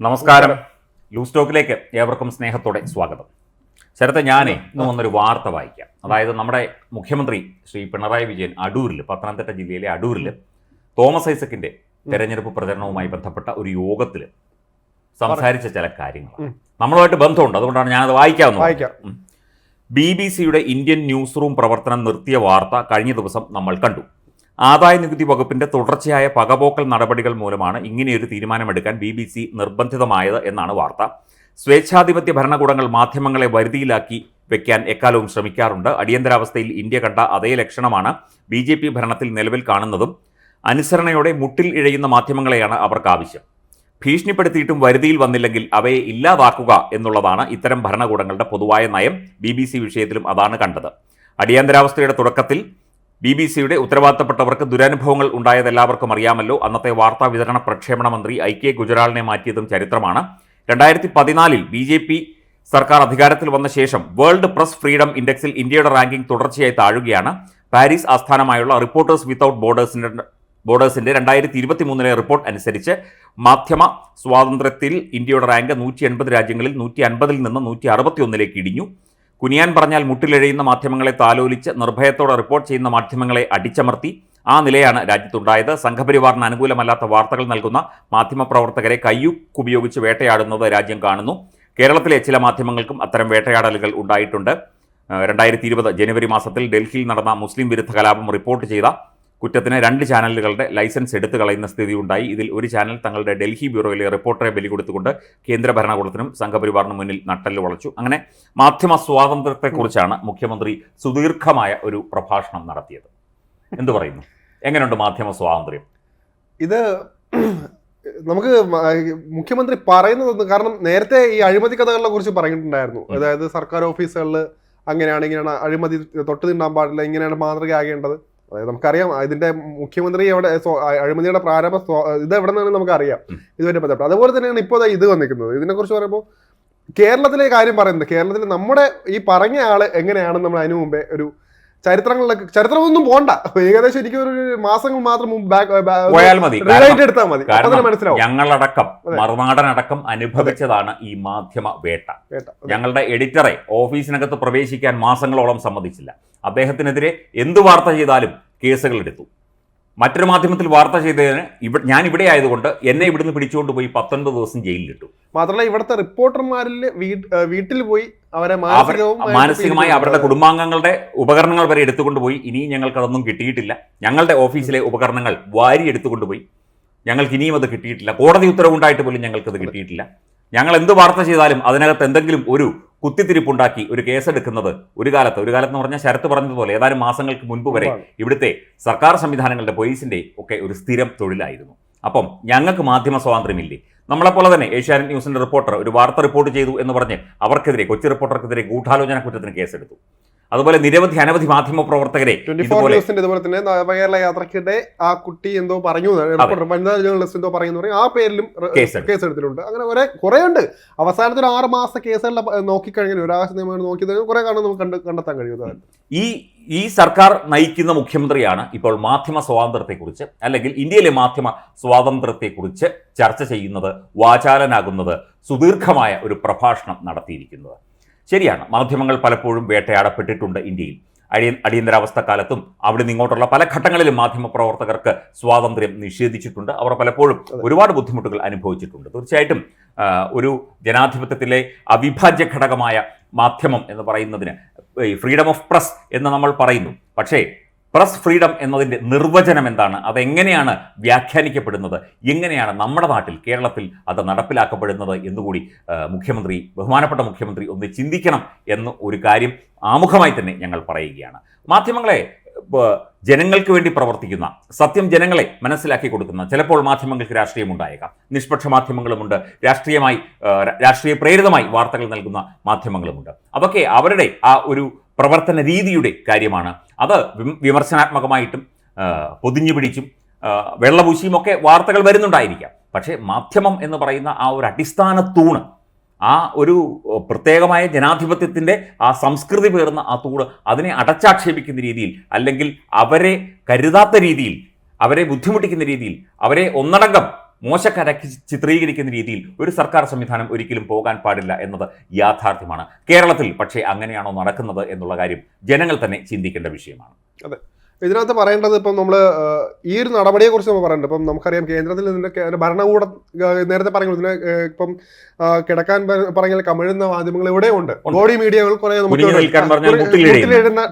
നമസ്കാരം. ലൂസ് ടോക്കിലേക്ക് ഏവർക്കും സ്നേഹത്തോടെ സ്വാഗതം. ശരത്തെ ഞാനേ ഇന്ന് വന്നൊരു വാർത്ത വായിക്കാം. അതായത് നമ്മുടെ മുഖ്യമന്ത്രി ശ്രീ പിണറായി വിജയൻ അടൂരിൽ പത്തനംതിട്ട ജില്ലയിലെ അടൂരിൽ തോമസ് ഐസക്കിന്റെ തെരഞ്ഞെടുപ്പ് പ്രചരണവുമായി ബന്ധപ്പെട്ട ഒരു യോഗത്തിൽ സംസാരിച്ച ചില കാര്യങ്ങൾ ഉം. നമ്മളുമായിട്ട് ബന്ധമുണ്ട്. അതുകൊണ്ടാണ് ഞാനത് വായിക്കാവുന്നത് വായിക്കാം. ബി ബി സിയുടെ ഇന്ത്യൻ ന്യൂസ് റൂം പ്രവർത്തനം നിർത്തിയ വാർത്ത കഴിഞ്ഞ ദിവസം നമ്മൾ കണ്ടു. ആദായ നികുതി വകുപ്പിന്റെ തുടർച്ചയായ പകപോക്കൽ നടപടികൾ മൂലമാണ് ഇങ്ങനെയൊരു തീരുമാനമെടുക്കാൻ ബി ബി സി നിർബന്ധിതമായത് എന്നാണ് വാർത്ത. സ്വേച്ഛാധിപത്യ ഭരണകൂടങ്ങൾ മാധ്യമങ്ങളെ വരുതിയിലാക്കി വെക്കാൻ എക്കാലവും ശ്രമിക്കാറുണ്ട്. അടിയന്തരാവസ്ഥയിൽ ഇന്ത്യ കണ്ട അതേ ലക്ഷണമാണ് ബി ജെ പി ഭരണത്തിൽ നിലവിൽ കാണുന്നതും. അനുസരണയോടെ മുട്ടിൽ ഇഴയുന്ന മാധ്യമങ്ങളെയാണ് അവർക്ക് ആവശ്യം. ഭീഷണിപ്പെടുത്തിയിട്ടും വരുതിയിൽ വന്നില്ലെങ്കിൽ അവയെ ഇല്ലാതാക്കുക എന്നുള്ളതാണ് ഇത്തരം ഭരണകൂടങ്ങളുടെ പൊതുവായ നയം ബി വിഷയത്തിലും അതാണ് കണ്ടത്. അടിയന്തരാവസ്ഥയുടെ തുടക്കത്തിൽ ബി ബി സിയുടെ ഉത്തരവാദിത്തപ്പെട്ടവർക്ക് ദുരനുഭവങ്ങൾ ഉണ്ടായത് എല്ലാവർക്കും അറിയാമല്ലോ. അന്നത്തെ വാർത്താ വിതരണ പ്രക്ഷേപണ മന്ത്രി ഐ കെ ഗുജറാളിനെ മാറ്റിയതും ചരിത്രമാണ്. രണ്ടായിരത്തി പതിനാലിൽ ബി ജെ പി സർക്കാർ അധികാരത്തിൽ വന്ന ശേഷം വേൾഡ് പ്രസ് ഫ്രീഡം ഇൻഡെക്സിൽ ഇന്ത്യയുടെ റാങ്കിംഗ് തുടർച്ചയായി താഴുകയാണ്. പാരീസ് ആസ്ഥാനമായുള്ള റിപ്പോർട്ടേഴ്സ് വിത്തൌട്ട് ബോർഡേഴ്സിന്റെ ബോർഡേഴ്സിന്റെ രണ്ടായിരത്തി ഇരുപത്തി മൂന്നിലെ റിപ്പോർട്ട് അനുസരിച്ച് മാധ്യമ സ്വാതന്ത്ര്യത്തിൽ ഇന്ത്യയുടെ റാങ്ക് നൂറ്റി എൺപത് രാജ്യങ്ങളിൽ നൂറ്റി അൻപതിൽ നിന്ന് നൂറ്റി അറുപത്തി ഒന്നിലേക്ക് ഇടിഞ്ഞു. കുനിയാൻ പറഞ്ഞാൽ മുട്ടിലെഴയുന്ന മാധ്യമങ്ങളെ താലോലിച്ച് നിർഭയത്തോടെ റിപ്പോർട്ട് ചെയ്യുന്ന മാധ്യമങ്ങളെ അടിച്ചമർത്തി ആ നിലയാണ് രാജ്യത്തുണ്ടായത്. സംഘപരിവാറിന് അനുകൂലമല്ലാത്ത വാർത്തകൾ നൽകുന്ന മാധ്യമപ്രവർത്തകരെ കയ്യൂക്കുപയോഗിച്ച് വേട്ടയാടുന്നത് രാജ്യം കാണുന്നു. കേരളത്തിലെ ചില മാധ്യമങ്ങൾക്കും അത്തരം വേട്ടയാടലുകൾ ഉണ്ടായിട്ടുണ്ട്. രണ്ടായിരത്തി ഇരുപത് ജനുവരി മാസത്തിൽ ഡൽഹിയിൽ നടന്ന മുസ്ലിം വിരുദ്ധ കലാപം റിപ്പോർട്ട് ചെയ്ത കുറ്റത്തിന് രണ്ട് ചാനലുകളുടെ ലൈസൻസ് എടുത്തു കളയുന്ന സ്ഥിതി ഉണ്ടായി. ഇതിൽ ഒരു ചാനൽ തങ്ങളുടെ ഡൽഹി ബ്യൂറോയിലെ റിപ്പോർട്ടറെ ബലി കൊടുത്തുകൊണ്ട് കേന്ദ്ര ഭരണകൂടത്തിനും സംഘപരിവാറിനും മുന്നിൽ നട്ടൽ വളച്ചു. അങ്ങനെ മാധ്യമ സ്വാതന്ത്ര്യത്തെക്കുറിച്ചാണ് മുഖ്യമന്ത്രി സുദീർഘമായ ഒരു പ്രഭാഷണം നടത്തിയത്. എന്തു പറയുന്നു? എങ്ങനെയുണ്ട് മാധ്യമ സ്വാതന്ത്ര്യം? ഇത് നമുക്ക് മുഖ്യമന്ത്രി പറയുന്നത് കാരണം നേരത്തെ ഈ അഴിമതി കഥകളെ കുറിച്ച് പറഞ്ഞിട്ടുണ്ടായിരുന്നു അതായത് സർക്കാർ ഓഫീസുകളിൽ അങ്ങനെയാണ് ഇങ്ങനെയാണ് അഴിമതി തൊട്ട് തിന്നാൻ പാടില്ല ഇങ്ങനെയാണ് മാതൃകയാകേണ്ടത്. അതായത് നമുക്കറിയാം ഇതിന്റെ മുഖ്യമന്ത്രി എവിടെ അഴിമതിയുടെ പ്രാരംഭ ഇത് എവിടെ നിന്നാണ് നമുക്കറിയാം. ഇതുവരെ ബന്ധപ്പെട്ട് അതുപോലെ തന്നെയാണ് ഇപ്പോൾ ഇത് വന്നിരിക്കുന്നത്. ഇതിനെ കുറിച്ച് പറയുമ്പോൾ കേരളത്തിലെ കാര്യം പറയുന്നത് കേരളത്തിൽ നമ്മുടെ ഈ പറഞ്ഞ ആൾ എങ്ങനെയാണെന്ന് നമ്മൾ അതിനു മുമ്പേ ഒരു ചരിത്രങ്ങളിലൊക്കെ ചരിത്രമൊന്നും പോണ്ട. ഏകദേശം എനിക്ക് ഒരു മാസങ്ങൾ മാത്രം മുമ്പ് എടുത്താൽ മതി. മനസ്സിലാവും. ഞങ്ങളടക്കം. മറുനാടനടക്കം അനുഭവിച്ചതാണ് ഈ മാധ്യമ വേട്ട. ഞങ്ങളുടെ എഡിറ്ററെ ഓഫീസിനകത്ത് പ്രവേശിക്കാൻ മാസങ്ങളോളം സമ്മതിച്ചില്ല. അദ്ദേഹത്തിനെതിരെ എന്ത് വാർത്ത ചെയ്താലും കേസുകൾ എടുത്തു. മറ്റൊരു മാധ്യമത്തിൽ വാർത്ത ചെയ്തതിന് ഇവ ഞാൻ ഇവിടെ ആയതുകൊണ്ട് എന്നെ ഇവിടുന്ന് പിടിച്ചുകൊണ്ട് പോയി പത്തൊൻപത് ദിവസം ജയിലിലിട്ടു മാത്രമല്ല ഇവിടുത്തെ റിപ്പോർട്ടർമാരിൽ വീട്ടിൽ പോയി അവരെ മാനസികമായി അവരുടെ കുടുംബാംഗങ്ങളുടെ ഉപകരണങ്ങൾ വരെ എടുത്തുകൊണ്ട് പോയി. ഇനിയും ഞങ്ങൾക്കതൊന്നും കിട്ടിയിട്ടില്ല. ഞങ്ങളുടെ ഓഫീസിലെ ഉപകരണങ്ങൾ വാരി എടുത്തുകൊണ്ട് പോയി. ഞങ്ങൾക്ക് ഇനിയും അത് കിട്ടിയിട്ടില്ല. കോടതി ഉത്തരവുണ്ടായിട്ട് പോലും ഞങ്ങൾക്കത് കിട്ടിയിട്ടില്ല. ഞങ്ങൾ എന്ത് വാർത്ത ചെയ്താലും അതിനകത്ത് എന്തെങ്കിലും ഒരു കുത്തിത്തിരിപ്പുണ്ടാക്കി ഒരു കേസെടുക്കുന്നത് ഒരു കാലത്ത്. ഒരു കാലത്ത് എന്ന് പറഞ്ഞാൽ ശരത്ത് പറഞ്ഞതുപോലെ ഏതാനും മാസങ്ങൾക്ക് മുൻപ് വരെ ഇവിടുത്തെ സർക്കാർ സംവിധാനങ്ങളുടെ പോലീസിന്റെ ഒക്കെ ഒരു സ്ഥിരം തൊഴിലായിരുന്നു. അപ്പം ഞങ്ങൾക്ക് മാധ്യമ സ്വാതന്ത്ര്യമില്ലേ? നമ്മളെപ്പോലെ തന്നെ ഏഷ്യാനെറ്റ് ന്യൂസിന്റെ റിപ്പോർട്ടർ ഒരു വാർത്ത റിപ്പോർട്ട് ചെയ്തു എന്ന് പറഞ്ഞ് അവർക്കെതിരെ കൊച്ചി റിപ്പോർട്ടർക്കെതിരെ ഗൂഢാലോചന കുറ്റത്തിന് കേസെടുത്തു. അതുപോലെ നിരവധി അനവധി മാധ്യമ പ്രവർത്തകരെ ഇതുപോലെ തന്നെ നവകേരള യാത്രക്കിടെ ആ കുട്ടി എന്തോ പറഞ്ഞു വനിതാ ജേർണലിസ്റ്റ് എന്തോ പറയുന്നു പറയും. ആ പേരിലും. കേസ് എടുത്തിട്ടുണ്ട്. അങ്ങനെ കുറെ കുറെ ഉണ്ട് അവസാനത്തിൽ ആറ് മാസ കേസുകളിലെ നോക്കിക്കഴിഞ്ഞാൽ ഒരാഴ്ച നിയമങ്ങൾ നോക്കി കുറെ കാണാൻ നമുക്ക് കണ്ട് കണ്ടെത്താൻ കഴിയും. ഈ ഈ സർക്കാർ നയിക്കുന്ന മുഖ്യമന്ത്രിയാണ് ഇപ്പോൾ മാധ്യമ സ്വാതന്ത്ര്യത്തെക്കുറിച്ച് അല്ലെങ്കിൽ ഇന്ത്യയിലെ മാധ്യമ സ്വാതന്ത്ര്യത്തെക്കുറിച്ച് ചർച്ച ചെയ്യുന്നത് വാചാലനാകുന്നത് സുദീർഘമായ ഒരു പ്രഭാഷണം നടത്തിയിരിക്കുന്നത്. ശരിയാണ്. മാധ്യമങ്ങൾ പലപ്പോഴും വേട്ടയാടപ്പെട്ടിട്ടുണ്ട് ഇന്ത്യയിൽ. അടിയ അടിയന്തരാവസ്ഥ കാലത്തും അവിടെ നിങ്ങോട്ടുള്ള പല ഘട്ടങ്ങളിലും മാധ്യമ പ്രവർത്തകർക്ക് സ്വാതന്ത്ര്യം നിഷേധിച്ചിട്ടുണ്ട്. അവർ പലപ്പോഴും ഒരുപാട് ബുദ്ധിമുട്ടുകൾ അനുഭവിച്ചിട്ടുണ്ട്. തീർച്ചയായിട്ടും ഒരു ജനാധിപത്യത്തിലെ അവിഭാജ്യ ഘടകമായ മാധ്യമം എന്ന് പറയുന്നതിന് ഈ ഫ്രീഡം ഓഫ് പ്രസ് എന്ന് നമ്മൾ പറയുന്നു. പക്ഷേ പ്രസ് ഫ്രീഡം എന്നതിന്റെ നിർവചനം എന്താണ്? അതെങ്ങനെയാണ് വ്യാഖ്യാനിക്കപ്പെടുന്നത്? എങ്ങനെയാണ് നമ്മുടെ നാട്ടിൽ കേരളത്തിൽ അത് നടപ്പിലാക്കപ്പെടുന്നത് എന്നുകൂടി മുഖ്യമന്ത്രി ബഹുമാനപ്പെട്ട മുഖ്യമന്ത്രി ഒന്ന് ചിന്തിക്കണം എന്ന് ഒരു കാര്യം ആമുഖമായി തന്നെ ഞങ്ങൾ പറയുകയാണ്. മാധ്യമങ്ങളെ ജനങ്ങൾക്ക് വേണ്ടി പ്രവർത്തിക്കുന്ന സത്യം ജനങ്ങളെ മനസ്സിലാക്കി കൊടുക്കുന്ന ചിലപ്പോൾ മാധ്യമങ്ങൾക്ക് രാഷ്ട്രീയം ഉണ്ടായേക്കാം. നിഷ്പക്ഷ മാധ്യമങ്ങളുമുണ്ട്. രാഷ്ട്രീയമായി രാഷ്ട്രീയ പ്രേരിതമായി വാർത്തകൾ നൽകുന്ന മാധ്യമങ്ങളുമുണ്ട്. അതൊക്കെ അവരുടെ ആ ഒരു പ്രവർത്തന രീതിയുടെ കാര്യമാണ്. അത് വിമർശനാത്മകമായിട്ടും പൊതിഞ്ഞു പിടിച്ചും വെള്ളപൂശിയുമൊക്കെ വാർത്തകൾ വരുന്നുണ്ടായിരിക്കാം. പക്ഷേ മാധ്യമം എന്ന് പറയുന്ന ആ ഒരു അടിസ്ഥാന തൂണ് ആ ഒരു പ്രത്യേകമായ ജനാധിപത്യത്തിന്റെ ആ സംസ്കൃതി പേർന്ന ആ തൂണ് അതിനെ അടച്ചാക്ഷേപിക്കുന്ന രീതിയിൽ അല്ലെങ്കിൽ അവരെ കരുതാത്ത രീതിയിൽ അവരെ ബുദ്ധിമുട്ടിക്കുന്ന രീതിയിൽ അവരെ ഒന്നടങ്കം മോശക്കാരാക്കി ചിത്രീകരിക്കുന്ന രീതിയിൽ ഒരു സർക്കാർ സംവിധാനം ഒരിക്കലും പോകാൻ പാടില്ല എന്നത് യാഥാർത്ഥ്യമാണ്. കേരളത്തിൽ പക്ഷേ അങ്ങനെയാണോ നടക്കുന്നത് എന്നുള്ള കാര്യം ജനങ്ങൾ തന്നെ ചിന്തിക്കേണ്ട വിഷയമാണ്. അതെ. ഇതിനകത്ത് പറയേണ്ടത് ഇപ്പം നമ്മൾ ഈ ഒരു നടപടിയെക്കുറിച്ച് നമ്മൾ പറയുന്നുണ്ട് ഇപ്പം നമുക്കറിയാം കേന്ദ്രത്തിൽ ഇതിന്റെ ഭരണകൂട നേരത്തെ പറഞ്ഞു ഇതിനെ ഇപ്പം കിടക്കാൻ പറഞ്ഞ പറഞ്ഞാൽ കമിഴുന്ന മാധ്യമങ്ങൾ ഇവിടെ ഉണ്ട്. ഉണ്ട്. ബോഡി മീഡിയകൾ കുറെ നമുക്ക്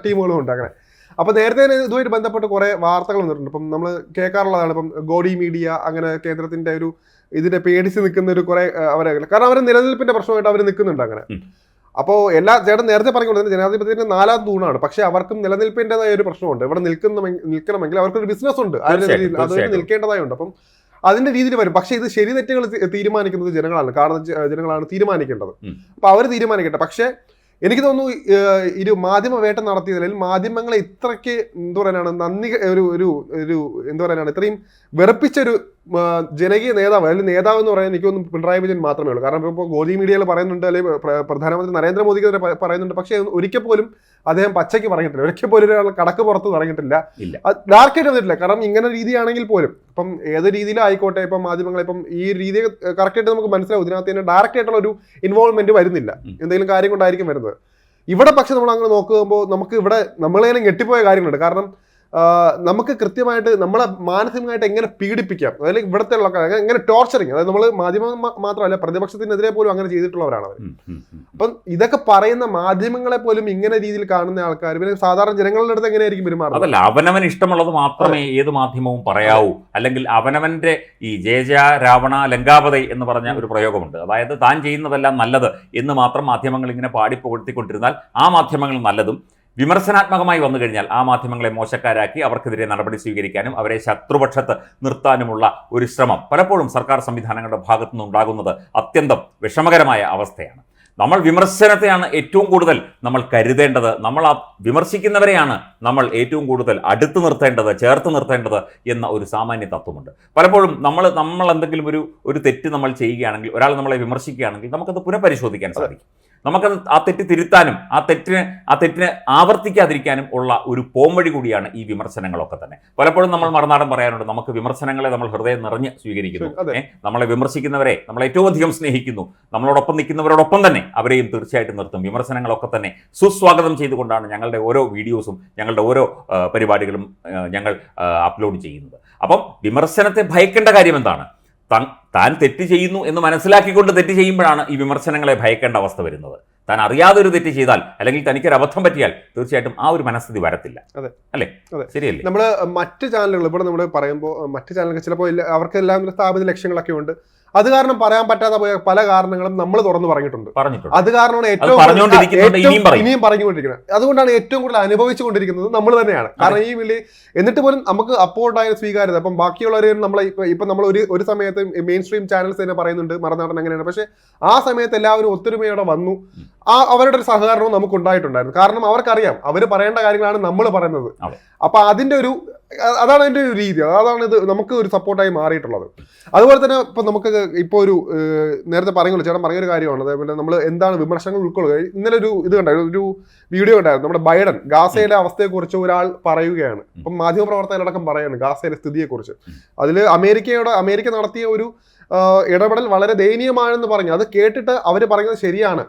ടീമുകളും ഉണ്ട്. അങ്ങനെ. അപ്പൊ നേരത്തെ തന്നെ ഇതുമായിട്ട് ബന്ധപ്പെട്ട് കുറെ വാർത്തകൾ വന്നിട്ടുണ്ട്. ഇപ്പം നമ്മൾ കേൾക്കാറുള്ളതാണ്. ഇപ്പം ഗോഡി മീഡിയ അങ്ങനെ കേന്ദ്രത്തിന്റെ ഒരു ഇതിന്റെ പേടിച്ച് നിൽക്കുന്ന ഒരു കുറെ അവരെ കാരണം അവർ നിലനിൽപ്പിന്റെ പ്രശ്നമായിട്ട് അവർ നിൽക്കുന്നുണ്ട് അങ്ങനെ. അപ്പോൾ എല്ലാ ചേട്ടൻ നേരത്തെ പറഞ്ഞുകൊണ്ടിരുന്നത് ജനാധിപത്യത്തിന്റെ നാലാം തൂണാണ്. പക്ഷെ അവർക്കും നിലനിൽപ്പിന്റെതായ ഒരു പ്രശ്നമുണ്ട്. ഇവിടെ നിൽക്കുന്ന നിൽക്കണമെങ്കിൽ അവർക്കൊരു ബിസിനസ് ഉണ്ട്. നിൽക്കേണ്ടതായി ഉണ്ട്. നിൽക്കേണ്ടതായുണ്ട് അപ്പം അതിന്റെ രീതിയിൽ വരും. പക്ഷെ ഇത് ശരി തെറ്റുകൾ തീരുമാനിക്കുന്നത് ജനങ്ങളാണ്. കാരണം ജനങ്ങളാണ് തീരുമാനിക്കേണ്ടത്. അപ്പോൾ അപ്പൊ അവർ തീരുമാനിക്കട്ടെ. പക്ഷെ എനിക്ക് തോന്നുന്നു ഇരു മാധ്യമ വേട്ട നടത്തിയതിൽ മാധ്യമങ്ങളെ ഇത്രയ്ക്ക് എന്താ പറയാനാണ് നന്ദി ഒരു ഒരു ഒരു എന്താ പറയാനാണ് ഇത്രയും വെറുപ്പിച്ചൊരു ജനകീയ നേതാവ് അല്ലെങ്കിൽ നേതാവ് എന്ന് പറയാൻ എനിക്കൊന്നും പിണറായി വിജയൻ മാത്രമേ ഉള്ളൂ. കാരണം ഇപ്പോൾ ഗോദി മീഡിയയിൽ പറയുന്നുണ്ട് അല്ലെങ്കിൽ പ്രധാനമന്ത്രി നരേന്ദ്രമോദിക്കെതിരെ പ- പറയുന്നുണ്ട്. പക്ഷേ ഒരിക്കൽ പോലും അദ്ദേഹം പച്ചയ്ക്ക് പറഞ്ഞിട്ടില്ല. ഒരിക്കൽ പോലും ഒരാൾ കടക്ക് പുറത്ത് പറഞ്ഞിട്ടില്ല. ഇല്ല. ഡാർക്കായിട്ട് വന്നിട്ടില്ല. കാരണം ഇങ്ങനെ രീതിയാണെങ്കിൽ പോലും ഇപ്പം ഏത് രീതിയിലും ആയിക്കോട്ടെ ഇപ്പം മാധ്യമങ്ങൾ ഇപ്പം ഈ രീതി കറക്റ്റായിട്ട് നമുക്ക് മനസ്സിലാവും. ഇതിനകത്ത് തന്നെ ഡയറക്റ്റ് ആയിട്ടുള്ള ഒരു ഇൻവോൾവ്മെന്റ് വരുന്നില്ല. എന്തെങ്കിലും കാര്യം കൊണ്ടായിരിക്കും വരുന്നത്. ഇവിടെ പക്ഷെ നമ്മൾ അങ്ങനെ നോക്കുമ്പോൾ നമുക്ക് ഇവിടെ നമ്മളേനും ഞെട്ടിപ്പോയ കാര്യങ്ങളുണ്ട്. കാരണം നമുക്ക് കൃത്യമായിട്ട് നമ്മളെ മാനസികമായിട്ട് എങ്ങനെ പീഡിപ്പിക്കാം? അതായത് ഇവിടുത്തെ ഉള്ള എങ്ങനെ ടോർച്ചറിങ് അതായത് നമ്മൾ മാധ്യമം മാത്രമല്ല പ്രതിപക്ഷത്തിനെതിരെ പോലും അങ്ങനെ ചെയ്തിട്ടുള്ളവരാണ് അവർ. അപ്പം ഇതൊക്കെ പറയുന്ന മാധ്യമങ്ങളെ പോലും ഇങ്ങനെ രീതിയിൽ കാണുന്ന ആൾക്കാർ പിന്നെ സാധാരണ ജനങ്ങളുടെ അടുത്ത് എങ്ങനെയായിരിക്കും പെരുമാറുന്നത്? അതല്ല അവനവൻ ഇഷ്ടമുള്ളത് മാത്രമേ ഏത് മാധ്യമവും പറയാവൂ. അല്ലെങ്കിൽ അവനവന്റെ ഈ ജയ ജയ രാവണ ലങ്കാപതൈ എന്ന് പറഞ്ഞ ഒരു പ്രയോഗമുണ്ട്. അതായത് താൻ ചെയ്യുന്നതെല്ലാം നല്ലത് എന്ന് മാത്രം മാധ്യമങ്ങൾ ഇങ്ങനെ പാടിപ്പുകൊടുത്തിക്കൊണ്ടിരുന്നാൽ ആ മാധ്യമങ്ങൾ നല്ലതും. വിമർശനാത്മകമായി വന്നു കഴിഞ്ഞാൽ ആ മാധ്യമങ്ങളെ മോശക്കാരാക്കി അവർക്കെതിരെ നടപടി സ്വീകരിക്കാനും അവരെ ശത്രുപക്ഷത്ത് നിർത്താനുമുള്ള ഒരു ശ്രമം പലപ്പോഴും സർക്കാർ സംവിധാനങ്ങളുടെ ഭാഗത്തു നിന്നുണ്ടാകുന്നത് അത്യന്തം വിഷമകരമായ അവസ്ഥയാണ്. നമ്മൾ വിമർശനത്തെയാണ് ഏറ്റവും കൂടുതൽ നമ്മൾ കരുതേണ്ടത്. നമ്മൾ ആ വിമർശിക്കുന്നവരെയാണ് നമ്മൾ ഏറ്റവും കൂടുതൽ അടുത്ത് നിർത്തേണ്ടത് ചേർത്ത് നിർത്തേണ്ടത് എന്ന ഒരു സാമാന്യ തത്വമുണ്ട്. പലപ്പോഴും നമ്മൾ നമ്മൾ എന്തെങ്കിലും ഒരു ഒരു തെറ്റ് നമ്മൾ ചെയ്യുകയാണെങ്കിൽ ഒരാൾ നമ്മളെ വിമർശിക്കുകയാണെങ്കിൽ നമുക്കത് പുനഃപരിശോധിക്കാൻ സാധിക്കും. നമുക്കത് ആ തെറ്റ് തിരുത്താനും ആ തെറ്റിന് ആ തെറ്റിന് ആവർത്തിക്കാതിരിക്കാനും ഉള്ള ഒരു പോംവഴി കൂടിയാണ് ഈ വിമർശനങ്ങളൊക്കെ തന്നെ. പലപ്പോഴും നമ്മൾ മറുനാടൻ പറയാനുണ്ട് നമുക്ക് വിമർശനങ്ങളെ നമ്മൾ ഹൃദയം നിറഞ്ഞ് സ്വീകരിക്കുന്നു. നമ്മളെ വിമർശിക്കുന്നവരെ നമ്മൾ ഏറ്റവും അധികം സ്നേഹിക്കുന്നു നമ്മളോടൊപ്പം നിൽക്കുന്നവരോടൊപ്പം തന്നെ അവരെയും തീർച്ചയായിട്ടും നിർത്തും. വിമർശനങ്ങളൊക്കെ തന്നെ സുസ്വാഗതം ചെയ്തുകൊണ്ടാണ് ഞങ്ങളുടെ ഓരോ വീഡിയോസും ഞങ്ങളുടെ ഓരോ പരിപാടികളും ഞങ്ങൾ അപ്ലോഡ് ചെയ്യുന്നത്. അപ്പം വിമർശനത്തെ ഭയക്കേണ്ട കാര്യം എന്താണ്? താൻ- താൻ തെറ്റ് ചെയ്യുന്നു എന്ന് മനസ്സിലാക്കിക്കൊണ്ട് തെറ്റ് ചെയ്യുമ്പോഴാണ് ഈ വിമർശനങ്ങളെ ഭയക്കേണ്ട അവസ്ഥ വരുന്നത്. താൻ അറിയാതെ ഒരു തെറ്റ് ചെയ്താൽ അല്ലെങ്കിൽ തനിക്കൊരു അബദ്ധം പറ്റിയാൽ തീർച്ചയായിട്ടും ആ ഒരു മനസ്ഥിതി വരത്തില്ല. അതെ. അല്ലേ. ശരിയല്ലേ? നമ്മൾ മറ്റ് ചാനലുകൾ ഇവിടെ നമ്മൾ പറയുമ്പോൾ മറ്റ് ചാനലുകൾ ചിലപ്പോൾ അവർക്കെല്ലാം സ്ഥാപിത ലക്ഷ്യങ്ങളൊക്കെ ഉണ്ട് അത് കാരണം പറയാൻ പറ്റാത്ത പോയ പല കാരണങ്ങളും നമ്മൾ തുറന്നു പറഞ്ഞിട്ടുണ്ട്. അത് കാരണമാണ് ഏറ്റവും ഇനിയും പറഞ്ഞുകൊണ്ടിരിക്കുന്നത്. അതുകൊണ്ടാണ് ഏറ്റവും കൂടുതൽ അനുഭവിച്ചുകൊണ്ടിരിക്കുന്നത് നമ്മൾ തന്നെയാണ്. കാരണം ഈ വിളി എന്നിട്ട് പോലും നമുക്ക് അപ്പോൾ ഉണ്ടായ സ്വീകാര്യത. അപ്പം ബാക്കിയുള്ളവരെയും നമ്മളെ ഇപ്പൊ ഇപ്പൊ നമ്മൾ ഒരു ഒരു സമയത്ത് മെയിൻ സ്ട്രീം ചാനൽസ് തന്നെ പറയുന്നുണ്ട് മറന്നാടൻ അങ്ങനെയാണ്. പക്ഷെ ആ സമയത്ത് എല്ലാവരും ഒത്തൊരുമയോടെ വന്നു. ആ അവരുടെ ഒരു സഹകരണവും നമുക്ക് ഉണ്ടായിട്ടുണ്ടായിരുന്നു കാരണം അവർക്കറിയാം. അവർ പറയേണ്ട കാര്യങ്ങളാണ് നമ്മൾ പറയുന്നത്. അപ്പൊ അതിന്റെ ഒരു അതാണ് അതിന്റെ ഒരു രീതി. അതാണ് ഇത് നമുക്ക് ഒരു സപ്പോർട്ടായി മാറിയിട്ടുള്ളത്. അതുപോലെ തന്നെ ഇപ്പം നമുക്ക് ഇപ്പോൾ ഒരു നേരത്തെ പറയുള്ളൂ ചേട്ടൻ പറഞ്ഞൊരു കാര്യമാണ്. അതേപോലെ നമ്മൾ എന്താണ് വിമർശനങ്ങൾ ഉൾക്കൊള്ളുക. ഇന്നലെ ഒരു ഇത് കണ്ടായിരുന്നു ഒരു വീഡിയോ ഉണ്ടായിരുന്നു നമ്മുടെ ബൈഡൻ ഗാസയിലെ അവസ്ഥയെക്കുറിച്ച് ഒരാൾ പറയുകയാണ്. ഇപ്പം മാധ്യമപ്രവർത്തകരടക്കം പറയാണ് ഗാസയിലെ സ്ഥിതിയെക്കുറിച്ച്. അതിൽ അമേരിക്കയുടെ അമേരിക്ക നടത്തിയ ഒരു ഇടപെടൽ വളരെ ദയനീയമാണെന്ന് പറഞ്ഞു. അത് കേട്ടിട്ട് അവർ പറയുന്നത് ശരിയാണ്.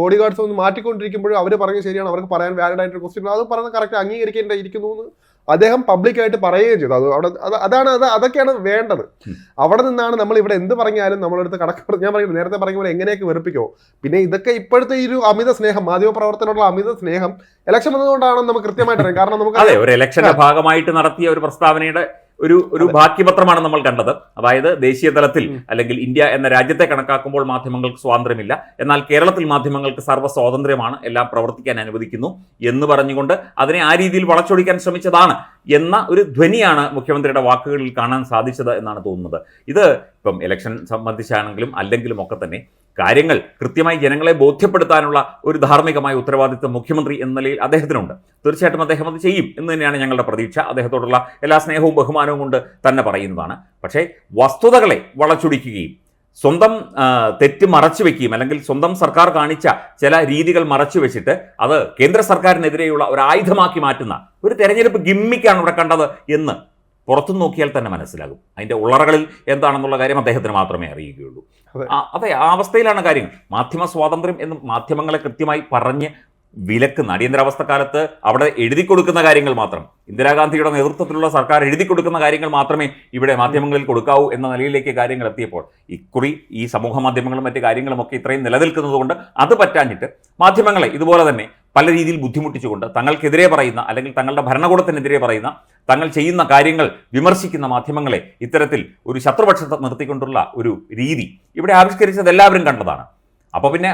ബോഡി ഗാർഡ്സ് ഒന്ന് മാറ്റിക്കൊണ്ടിരിക്കുമ്പോഴും അവർ പറയുന്നത് ശരിയാണ്. അവർക്ക് പറയാൻ വാലിഡ് ആയിട്ട് ക്വസ്റ്റ്യൻ അത് പറയുന്നത് കറക്റ്റ് അംഗീകരിക്കേണ്ടിയിരിക്കുന്നു എന്ന് അദ്ദേഹം പബ്ലിക്കായിട്ട് പറയുകയും ചെയ്തു. അത് അവിടെ അതാണ് അത് അതൊക്കെയാണ് വേണ്ടത്. അവിടെ നിന്നാണ് നമ്മൾ ഇവിടെ എന്ത് പറഞ്ഞാലും നമ്മളെടുത്ത് കടക്ക ഞാൻ പറയുന്നത് നേരത്തെ പറഞ്ഞ പോലെ എങ്ങനെയൊക്കെ വെറുപ്പിക്കോ. പിന്നെ ഇതൊക്കെ ഇപ്പോഴത്തെ ഈ ഒരു അമിത സ്നേഹം മാധ്യമ പ്രവർത്തനോടുള്ള അമിത സ്നേഹം ഇലക്ഷൻ വന്നതുകൊണ്ടാണ് നമുക്ക് കൃത്യമായിട്ട് അറിയാം. കാരണം നമുക്ക് ഒരു ഇലക്ഷന്റെ ഭാഗമായിട്ട് നടത്തിയ ഒരു പ്രസ്താവനയുടെ ഒരു ഒരു ബാക്കിപത്രമാണ് നമ്മൾ കണ്ടത്. അതായത് ദേശീയ തലത്തിൽ അല്ലെങ്കിൽ ഇന്ത്യ എന്ന രാജ്യത്തെ കണക്കാക്കുമ്പോൾ മാധ്യമങ്ങൾക്ക് സ്വാതന്ത്ര്യമില്ല. എന്നാൽ കേരളത്തിൽ മാധ്യമങ്ങൾക്ക് സർവ സ്വാതന്ത്ര്യമാണ് എല്ലാം പ്രവർത്തിക്കാൻ അനുവദിക്കുന്നു എന്ന് പറഞ്ഞുകൊണ്ട് അതിനെ ആ രീതിയിൽ വളച്ചൊടിക്കാൻ ശ്രമിച്ചതാണ് എന്ന ഒരു ധ്വനിയാണ് മുഖ്യമന്ത്രിയുടെ വാക്കുകളിൽ കാണാൻ സാധിച്ചത് എന്നാണ് തോന്നുന്നത്. ഇത് ഇപ്പം ഇലക്ഷൻ സംബന്ധിച്ചാണെങ്കിലും അല്ലെങ്കിലും ഒക്കെ തന്നെ കാര്യങ്ങൾ കൃത്യമായി ജനങ്ങളെ ബോധ്യപ്പെടുത്താനുള്ള ഒരു ധാർമ്മികമായ ഉത്തരവാദിത്വം മുഖ്യമന്ത്രി എന്ന നിലയിൽ അദ്ദേഹത്തിനുണ്ട്. തീർച്ചയായിട്ടും അദ്ദേഹം അത് ചെയ്യും എന്ന് തന്നെയാണ് ഞങ്ങളുടെ പ്രതീക്ഷ. അദ്ദേഹത്തോടുള്ള എല്ലാ സ്നേഹവും ബഹുമാനവും കൊണ്ട് തന്നെ പറയുന്നതാണ്. പക്ഷേ വസ്തുതകളെ വളച്ചൊടിക്കുകയും സ്വന്തം തെറ്റ് മറച്ചു വെക്കുകയും അല്ലെങ്കിൽ സ്വന്തം സർക്കാർ കാണിച്ച ചില രീതികൾ മറച്ചു വെച്ചിട്ട് അത് കേന്ദ്ര സർക്കാരിനെതിരെയുള്ള ഒരു ആയുധമാക്കി മാറ്റുന്ന ഒരു തെരഞ്ഞെടുപ്പ് ഗിമ്മിക്കാണ് ഇവിടെ കണ്ടത് എന്ന് പുറത്തു നോക്കിയാൽ തന്നെ മനസ്സിലാകും. അതിന്റെ ഉള്ളറകളിൽ എന്താണെന്നുള്ള കാര്യം അദ്ദേഹത്തിന് മാത്രമേ അറിയുകയുള്ളൂ. അതെ. ആ- അവസ്ഥയിലാണ് കാര്യങ്ങൾ മാധ്യമ സ്വാതന്ത്ര്യം എന്ന് മാധ്യമങ്ങളെ കൃത്യമായി പറഞ്ഞ് വിലക്കുന്ന അടിയന്തരാവസ്ഥ കാലത്ത് അവിടെ എഴുതി കൊടുക്കുന്ന കാര്യങ്ങൾ മാത്രം ഇന്ദിരാഗാന്ധിയുടെ നേതൃത്വത്തിലുള്ള സർക്കാർ എഴുതി കൊടുക്കുന്ന കാര്യങ്ങൾ മാത്രമേ ഇവിടെ മാധ്യമങ്ങളിൽ കൊടുക്കാവൂ എന്ന നിലയിലേക്ക് കാര്യങ്ങൾ എത്തിയപ്പോൾ ഇക്കുറി ഈ സമൂഹ മാധ്യമങ്ങളും മറ്റു കാര്യങ്ങളും ഒക്കെ ഇത്രയും നിലനിൽക്കുന്നതുകൊണ്ട് അത് പറ്റാഞ്ഞിട്ട് മാധ്യമങ്ങളെ ഇതുപോലെ തന്നെ പല രീതിയിൽ ബുദ്ധിമുട്ടിച്ചുകൊണ്ട് തങ്ങൾക്കെതിരെ പറയുന്ന അല്ലെങ്കിൽ തങ്ങളുടെ ഭരണകൂടത്തിനെതിരെ പറയുന്ന തങ്ങൾ ചെയ്യുന്ന കാര്യങ്ങൾ വിമർശിക്കുന്ന മാധ്യമങ്ങളെ ഇത്തരത്തിൽ ഒരു ശത്രുപക്ഷത്തെ നിർത്തിക്കൊണ്ടുള്ള ഒരു രീതി ഇവിടെ ആവിഷ്കരിച്ചത് എല്ലാവരും കണ്ടതാണ്. അപ്പോൾ പിന്നെ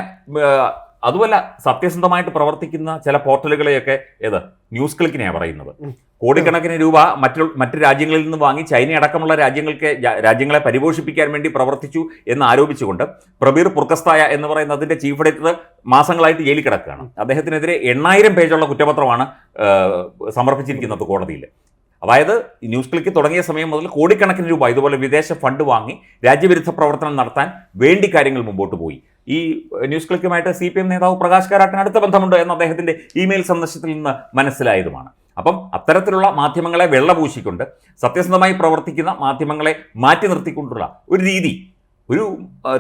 അതുപോലെ അതുമല്ല സത്യസന്ധമായിട്ട് പ്രവർത്തിക്കുന്ന ചില പോർട്ടലുകളെയൊക്കെ ഏത്? ന്യൂസ് ക്ലിക്കിനെയാണ് പറയുന്നത്. കോടിക്കണക്കിന് രൂപ മറ്റു മറ്റു രാജ്യങ്ങളിൽ നിന്ന് വാങ്ങി ചൈന അടക്കമുള്ള രാജ്യങ്ങൾക്ക് രാജ്യങ്ങളെ പരിപോഷിപ്പിക്കാൻ വേണ്ടി പ്രവർത്തിച്ചു എന്ന് ആരോപിച്ചുകൊണ്ട് പ്രബീർ പുർക്കസ്തായ എന്ന് പറയുന്ന അതിന്റെ ചീഫ് എഡിറ്റർ മാസങ്ങളായിട്ട് ജയിലിൽ കിടക്കുകയാണ്. അദ്ദേഹത്തിനെതിരെ എണ്ണായിരം പേജുള്ള കുറ്റപത്രമാണ് സമർപ്പിച്ചിരിക്കുന്നത് കോടതിയിൽ. അതായത് ന്യൂസ് ക്ലിക്ക് തുടങ്ങിയ സമയം മുതൽ കോടിക്കണക്കിന് രൂപ ഇതുപോലെ വിദേശ ഫണ്ട് വാങ്ങി രാജ്യവിരുദ്ധ പ്രവർത്തനം നടത്താൻ വേണ്ടി കാര്യങ്ങൾ മുമ്പോട്ട് പോയി. ഈ ന്യൂസ് ക്ലിക്കുമായിട്ട് സി പി എം നേതാവ് പ്രകാശ് കാരാട്ടിന് അടുത്ത ബന്ധമുണ്ട് എന്ന് അദ്ദേഹത്തിന്റെ ഇമെയിൽ സന്ദേശത്തിൽ നിന്ന് മനസ്സിലായതുമാണ്. അപ്പം അത്തരത്തിലുള്ള മാധ്യമങ്ങളെ വെള്ളപൂശിക്കൊണ്ട് സത്യസന്ധമായി പ്രവർത്തിക്കുന്ന മാധ്യമങ്ങളെ മാറ്റി നിർത്തിക്കൊണ്ടുള്ള ഒരു രീതി ഒരു